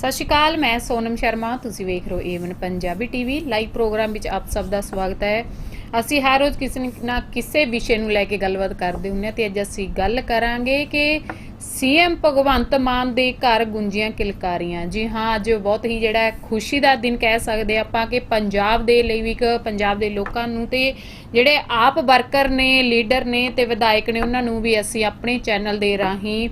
ਸਤਿ ਸ਼੍ਰੀ ਅਕਾਲ, ਮੈਂ ਸੋਨਮ ਸ਼ਰਮਾ, ਤੁਸੀਂ ਵੇਖ ਰਹੇ ਹੋ Avon Punjabi TV live programme ਵਿੱਚ ਆਪ ਸਭ ਦਾ ਸਵਾਗਤ ਹੈ। ਅਸੀਂ ਹਰ ਰੋਜ਼ ਕਿਸੇ ਨਾ ਕਿਸੇ ਵਿਸ਼ੇ ਨੂੰ ਲੈ ਕੇ ਗੱਲਬਾਤ ਕਰਦੇ ਹੁੰਦੇ ਹਾਂ ਤੇ ਅੱਜ ਅਸੀਂ ਗੱਲ ਕਰਾਂਗੇ ਕਿ ਸੀਐਮ ਭਗਵੰਤ ਮਾਨ ਦੇ ਘਰ ਗੁੰਜੀਆਂ ਕਿਲਕਾਰੀਆਂ। ਜੀ ਹਾਂ, ਅੱਜ ਬਹੁਤ ਹੀ ਜਿਹੜਾ ਖੁਸ਼ੀ ਦਾ ਦਿਨ ਕਹਿ ਸਕਦੇ ਆਪਾਂ ਕਿ ਪੰਜਾਬ ਦੇ ਲਈ ਵੀ ਇੱਕ, ਪੰਜਾਬ ਦੇ ਲੋਕਾਂ ਨੂੰ ਤੇ ਜਿਹੜੇ ਆਪ ਵਰਕਰ ਨੇ, ਲੀਡਰ ਨੇ ਤੇ ਵਿਧਾਇਕ ਨੇ, ਉਹਨਾਂ ਨੂੰ ਵੀ ਅਸੀਂ ਆਪਣੇ ਚੈਨਲ ਦੇ ਰਾਹੀਂ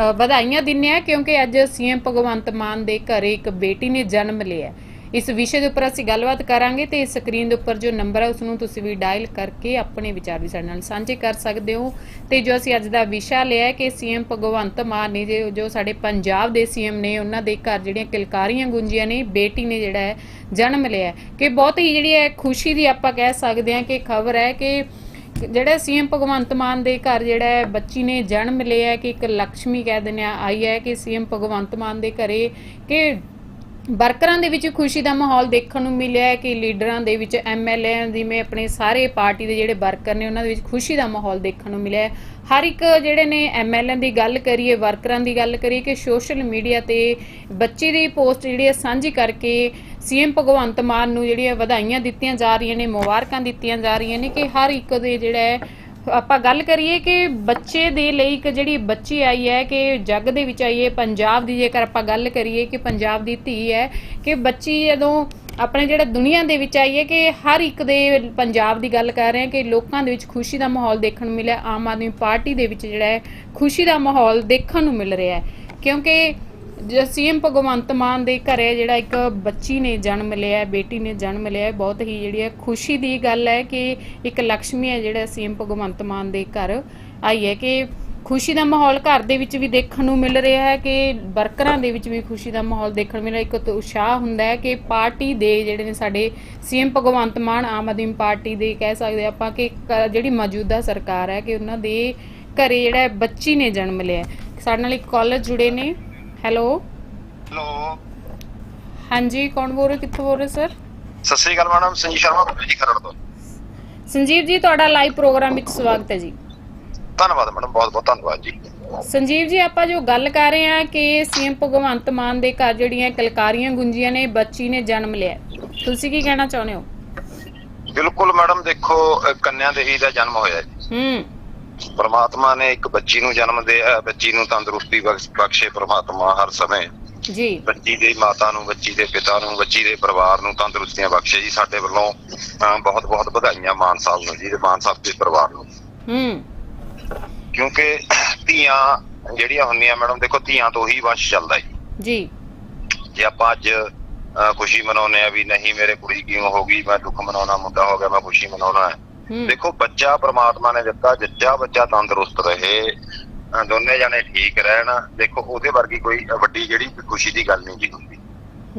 ਵਧਾਈਆਂ ਦਿੰਨੇ ਆ ਕਿਉਂਕਿ ਅੱਜ ਸੀਐਮ ਭਗਵੰਤ ਮਾਨ ਦੇ ਘਰੇ ਇੱਕ ਬੇਟੀ ਨੇ ਜਨਮ ਲਿਆ ਇਸ ਵਿਸ਼ੇ ਦੇ ਉੱਪਰ ਅਸੀਂ ਗੱਲਬਾਤ ਕਰਾਂਗੇ ਤੇ ਸਕਰੀਨ ਦੇ ਉੱਪਰ ਜੋ ਨੰਬਰ ਹੈ ਉਸ ਨੂੰ ਤੁਸੀਂ ਵੀ ਡਾਇਲ ਕਰਕੇ ਆਪਣੇ ਵਿਚਾਰ ਵੀ ਸਾਡੇ ਨਾਲ ਸਾਂਝੇ ਕਰ ਸਕਦੇ ਹੋ। ਤੇ ਜੋ ਅਸੀਂ ਅੱਜ ਦਾ ਵਿਸ਼ਾ ਲਿਆ ਹੈ ਕਿ ਸੀਐਮ ਭਗਵੰਤ ਮਾਨ ਨੇ ਜੋ- ਜੋ ਸਾਡੇ ਪੰਜਾਬ ਦੇ ਸੀਐਮ ਨੇ, ਉਹਨਾਂ ਦੇ ਘਰ ਜਿਹੜੀਆਂ ਕਿਲਕਾਰੀਆਂ ਗੁੰਜੀਆਂ ਨੇ, ਬੇਟੀ ਨੇ ਜਿਹੜਾ ਹੈ ਜਨਮ ਲਿਆ ਕਿ ਬਹੁਤ ਹੀ ਜਿਹੜੀ ਹੈ ਖੁਸ਼ੀ ਦੀ ਆਪਾਂ ਕਹਿ ਸਕਦੇ ਹਾਂ ਕਿ ਖਬਰ ਹੈ ਕਿ ਜਿਹੜਾ ਸੀਐਮ ਭਗਵੰਤ ਮਾਨ ਦੇ ਘਰ ਜਿਹੜਾ ਹੈ, ਬੱਚੀ ਨੇ ਜਨਮ ਲਿਆ ਕਿ ਇੱਕ ਲక్ష్ਮੀ ਕਹਿ ਦਿੰਦੇ ਆ, ਆਈ ਹੈ ਕਿ ਸੀਐਮ ਭਗਵੰਤ ਮਾਨ ਦੇ ਘਰੇ ਕਿ ਵਰਕਰਾਂ ਦੇ ਵਿੱਚ ਖੁਸ਼ੀ ਦਾ ਮਾਹੌਲ ਦੇਖਣ ਨੂੰ ਮਿਲਿਆ ਹੈ ਕਿ ਲੀਡਰਾਂ ਦੇ ਵਿੱਚ ਐਮਐਲਏ ਜਿਵੇਂ ਆਪਣੇ ਸਾਰੇ ਪਾਰਟੀ ਦੇ ਜਿਹੜੇ ਵਰਕਰ ਨੇ, ਉਹਨਾਂ ਦੇ ਵਿੱਚ ਖੁਸ਼ੀ ਦਾ ਮਾਹੌਲ ਦੇਖਣ ਨੂੰ ਮਿਲਿਆ ਹੈ। ਹਰ ਇੱਕ ਜਿਹੜੇ ਨੇ ਐਮਐਲਏ ਦੀ ਗੱਲ ਕਰੀਏ, ਵਰਕਰਾਂ ਦੀ ਗੱਲ ਕਰੀਏ ਕਿ ਸੋਸ਼ਲ ਮੀਡੀਆ ਤੇ ਬੱਚੇ ਦੀ ਪੋਸਟ ਜਿਹੜੀ ਹੈ ਸਾਂਝੀ ਕਰਕੇ ਸੀਐਮ ਭਗਵੰਤ ਮਾਨ ਨੂੰ ਜਿਹੜੀਆਂ ਵਧਾਈਆਂ ਦਿੱਤੀਆਂ ਜਾ ਰਹੀਆਂ ਨੇ, ਮੁਬਾਰਕਾਂ ਦਿੱਤੀਆਂ ਜਾ ਰਹੀਆਂ ਨੇ ਕਿ ਹਰ ਇੱਕ ਦੇ ਜਿਹੜਾ ਹੈ ਆਪਾਂ ਗੱਲ ਕਰੀਏ ਕਿ ਬੱਚੇ ਦੇ ਲਈ ਇੱਕ ਜਿਹੜੀ ਬੱਚੀ ਆਈ ਹੈ ਕਿ ਜੱਗ ਦੇ ਵਿੱਚ ਆਈ ਹੈ, ਪੰਜਾਬ ਦੀ ਜੇਕਰ ਆਪਾਂ ਗੱਲ ਕਰੀਏ ਕਿ ਪੰਜਾਬ ਦੀ ਧੀ ਹੈ ਕਿ ਬੱਚੀ ਜਦੋਂ ਆਪਣੇ ਜਿਹੜਾ ਦੁਨੀਆ ਦੇ ਵਿੱਚ ਆਈ ਹੈ ਕਿ ਹਰ ਇੱਕ ਦੇ ਪੰਜਾਬ ਦੀ ਗੱਲ ਕਰ ਰਹੇ ਹਾਂ ਕਿ ਲੋਕਾਂ ਦੇ ਵਿੱਚ ਖੁਸ਼ੀ ਦਾ ਮਾਹੌਲ ਦੇਖਣ ਨੂੰ ਮਿਲਿਆ, ਆਮ ਆਦਮੀ ਪਾਰਟੀ ਦੇ ਵਿੱਚ ਜਿਹੜਾ ਹੈ ਖੁਸ਼ੀ ਦਾ ਮਾਹੌਲ ਦੇਖਣ ਨੂੰ ਮਿਲ ਰਿਹਾ ਹੈ। ਕਿਉਂਕਿ ਜੋ ਸੀਐਮ ਭਗਵੰਤ ਮਾਨ ਦੇ ਘਰੇ ਜਿਹੜਾ ਇੱਕ ਬੱਚੀ ਨੇ ਜਨਮ ਲਿਆ, ਬੇਟੀ ਨੇ ਜਨਮ ਲਿਆ ਬਹੁਤ ਹੀ ਜਿਹੜੀ ਹੈ ਖੁਸ਼ੀ ਦੀ ਗੱਲ ਹੈ ਕਿ ਇੱਕ ਲక్ష్ਮੀ ਹੈ ਜਿਹੜਾ ਸੀਐਮ ਭਗਵੰਤ ਮਾਨ ਦੇ ਘਰ ਆਈ ਹੈ ਕਿ ਖੁਸ਼ੀ ਦਾ ਮਾਹੌਲ ਘਰ ਦੇ ਵਿੱਚ ਵੀ ਦੇਖਣ ਨੂੰ ਮਿਲ ਰਿਹਾ ਹੈ, ਕਿ ਵਰਕਰਾਂ ਦੇ ਵਿੱਚ ਵੀ ਖੁਸ਼ੀ ਦਾ ਮਾਹੌਲ ਦੇਖਣ ਨੂੰ ਮਿਲ ਰਿਹਾ ਇੱਕ ਉਤਸ਼ਾਹ ਹੁੰਦਾ ਹੈ ਕਿ ਪਾਰਟੀ ਦੇ ਜਿਹੜੇ ਨੇ ਸਾਡੇ ਸੀਐਮ ਭਗਵੰਤ ਮਾਨ ਆਮ ਆਦਮੀ ਪਾਰਟੀ ਦੇ ਕਹਿ ਸਕਦੇ ਆਪਾਂ ਕਿ ਜਿਹੜੀ ਮੌਜੂਦਾ ਸਰਕਾਰ ਹੈ ਕਿ ਉਹਨਾਂ ਦੇ ਘਰੇ ਜਿਹੜਾ ਬੱਚੀ ਨੇ ਜਨਮ ਲਿਆ ਸਾਡੇ ਨਾਲ ਇੱਕ ਕਾਲਰ ਜੁੜੇ ਨੇ। ਹੈਲੋ। ਹੈਲੋ। ਹਾਂਜੀ ਕੌਣ ਬੋਲ ਰਹੇ ਕਿੱਥੋਂ ਬੋਲ ਰਹੇ ਸਰ? ਸਤਿ ਸ੍ਰੀ ਅਕਾਲ ਮੈਡਮ ਸੰਜੀ ਸ਼ਰਮਾ ਬੋਲ ਜੀ ਖਰੜ ਤੋਂ। ਸੰਜੀਵ ਜੀ ਤੁਹਾਡਾ ਲਾਈਵ ਪ੍ਰੋਗਰਾਮ ਵਿੱਚ ਸਵਾਗਤ ਹੈ ਜੀ। ਧੰਨਵਾਦ ਮੈਡਮ ਬਹੁਤ ਬਹੁਤ ਧੰਨਵਾਦ ਜੀ। ਸੰਜੀਵ ਜੀ ਆਪਾਂ ਜੋ ਗੱਲ ਕਰ ਰਹੇ ਹਾਂ ਕਿ ਸੀਐਮ ਭਗਵੰਤ ਮਾਨ ਦੇ ਘਰ ਜਿਹੜੀਆਂ ਕਲਕਾਰੀਆਂ ਗੁੰਜੀਆਂ ਨੇ ਬੱਚੀ ਨੇ ਜਨਮ ਲਿਆ ਤੁਸੀਂ ਕੀ ਕਹਿਣਾ ਚਾਹੁੰਦੇ ਹੋ? ਬਿਲਕੁਲ ਮੈਡਮ ਦੇਖੋ ਕੰਨਿਆ ਦੇਵੀ ਦਾ ਜਨਮ ਹੋਇਆ ਜੀ। ਹੂੰ। ਪ੍ਰਮਾਤਮਾ ਨੇ ਇੱਕ ਬੱਚੀ ਨੂੰ ਜਨਮ ਦੇ ਬੱਚੀ ਨੂੰ ਤੰਦਰੁਸਤੀ ਬਖਸ਼- ਪ੍ਰਮਾਤਮਾ ਹਰ ਸਮੇਂ। ਜੀ। ਬੱਚੀ ਦੀ ਮਾਤਾ ਨੂੰ ਬੱਚੀ ਦੇ ਪਿਤਾ ਨੂੰ ਬੱਚੀ ਦੇ ਪਰਿਵਾਰ ਨੂੰ ਤੰਦਰੁਸਤੀਆਂ ਬਖਸ਼ੇ ਜੀ। ਸਾਡੇ ਵੱਲੋਂ ਬਹੁਤ ਬਹੁਤ ਵਧਾਈਆਂ ਮਾਨ ਸਾਹਿਬ ਨੂੰ ਜੀ ਤੇ ਮਾਨ ਸਾਹਿਬ ਦੇ ਪਰਿਵਾਰ ਨੂੰ। ਹੂੰ। ਕਿਉਂਕਿ ਧੀਆਂ ਜਿਹੜੀਆਂ ਹੁੰਦੀਆਂ ਮੈਡਮ ਦੇਖੋ ਧੀਆਂ ਤੋਂ ਹੀ ਵੰਸ਼ ਚੱਲਦਾ ਜੀ। ਜੀ। ਜੇ ਆਪਾਂ ਅੱਜ ਖੁਸ਼ੀ ਮਨਾਉਂਦੇ ਆ ਵੀ ਨਹੀਂ ਮੇਰੇ ਕੁੜੀ ਕਿਉਂ ਹੋ ਗਈ ਮੈਂ ਦੁੱਖ ਮਨਾਉਣਾ ਮੁੰਡਾ ਹੋ ਗਿਆ ਮੈਂ ਖੁਸ਼ੀ ਮਨਾਉਣਾ ਹੂੰ। ਦੇਖੋ ਬੱਚਾ ਪ੍ਰਮਾਤਮਾ ਨੇ ਦਿੱਤਾ ਜੱਜਾ ਬੱਚਾ ਤੰਦਰੁਸਤ ਰਹੇ ਦੋਨੇ ਜਾਣੇ ਠੀਕ ਰਹਿਣ। ਦੇਖੋ ਉਹਦੇ ਵਰਗੀ ਕੋਈ ਵੱਡੀ ਜਿਹੜੀ ਖੁਸ਼ੀ ਦੀ ਗੱਲ ਨਹੀਂ ਜੀ ਹੁੰਦੀ।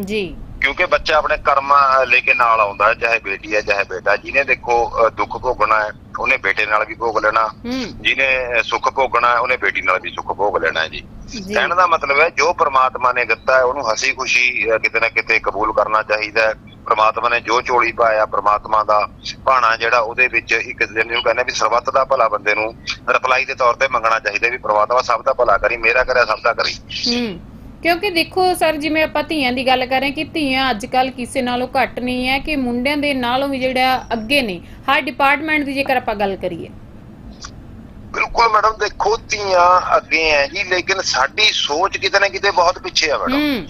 ਜੀ। ਕਿਉਂਕਿ ਬੱਚਾ ਆਪਣੇ ਕਰਮ ਲੈ ਕੇ ਨਾਲ ਆਉਂਦਾ ਚਾਹੇ ਬੇਟੀ ਹੈ ਚਾਹੇ ਬੇਟਾ। ਜਿਹਨੇ ਦੇਖੋ ਦੁੱਖ ਭੋਗਣਾ ਹੈ ਉਹਨੇ ਬੇਟੇ ਨਾਲ ਵੀ ਭੋਗ ਲੈਣਾ। ਜਿਹਨੇ ਸੁੱਖ ਭੋਗਣਾ ਹੈ ਉਹਨੇ ਬੇਟੀ ਨਾਲ ਵੀ ਸੁੱਖ ਭੋਗ ਲੈਣਾ ਹੈ ਜੀ। ਕਹਿਣ ਦਾ ਮਤਲਬ ਹੈ ਜੋ ਪ੍ਰਮਾਤਮਾ ਨੇ ਦਿੱਤਾ ਹੈ ਉਹਨੂੰ ਹਸੀ ਖੁਸ਼ੀ ਕਿਤੇ ਨਾ ਕਿਤੇ ਕਬੂਲ ਕਰਨਾ ਚਾਹੀਦਾ ਹੈ। ਪ੍ਰਮਾਤਮਾ ਨੇ ਜੋ ਝੋਲੀ ਪਾਇਆ ਪ੍ਰਮਾਤਮਾ ਦਾ ਭਾਣਾ ਜਿਹੜਾ ਉਹਦੇ ਵਿੱਚ ਇੱਕ ਦਿਨ ਨੂੰ ਕਹਿੰਦੇ ਵੀ ਸਰਬੱਤ ਦਾ ਭਲਾ ਬੰਦੇ ਨੂੰ ਰਿਪਲਾਈ ਦੇ ਤੌਰ ਤੇ ਮੰਗਣਾ ਚਾਹੀਦਾ ਵੀ ਪ੍ਰਮਾਤਮਾ ਸਭ ਦਾ ਭਲਾ ਕਰੀ ਮੇਰਾ ਕਰਿਆ ਸਭ ਦਾ ਕਰੀ। ਹੂੰ ਕਿਉਂਕਿ ਦੇਖੋ ਸਰ ਜਿਵੇਂ ਆਪਾਂ ਧੀਆਂ ਦੀ ਗੱਲ ਕਰ ਰਹੇ ਕਿ ਧੀਆਂ ਅੱਜ ਕੱਲ ਕਿਸੇ ਨਾਲੋਂ ਘੱਟ ਨਹੀਂ ਹੈ ਕਿ ਮੁੰਡਿਆਂ ਦੇ ਨਾਲੋਂ ਵੀ ਜਿਹੜਾ ਅੱਗੇ ਨੇ ਹਰ ਡਿਪਾਰਟਮੈਂਟ ਦੀ ਜੇਕਰ ਆਪਾਂ ਗੱਲ ਕਰੀਏ। ਬਿਲਕੁਲ ਮੈਡਮ ਦੇਖੋ ਧੀਆਂ ਅੱਗੇ ਹੈ ਜੀ ਲੇਕਿਨ ਸਾਡੀ ਸੋਚ ਕਿਤੇ ਨਾ ਕਿਤੇ ਬਹੁਤ ਪਿੱਛੇ ਆ ਮੈਡਮ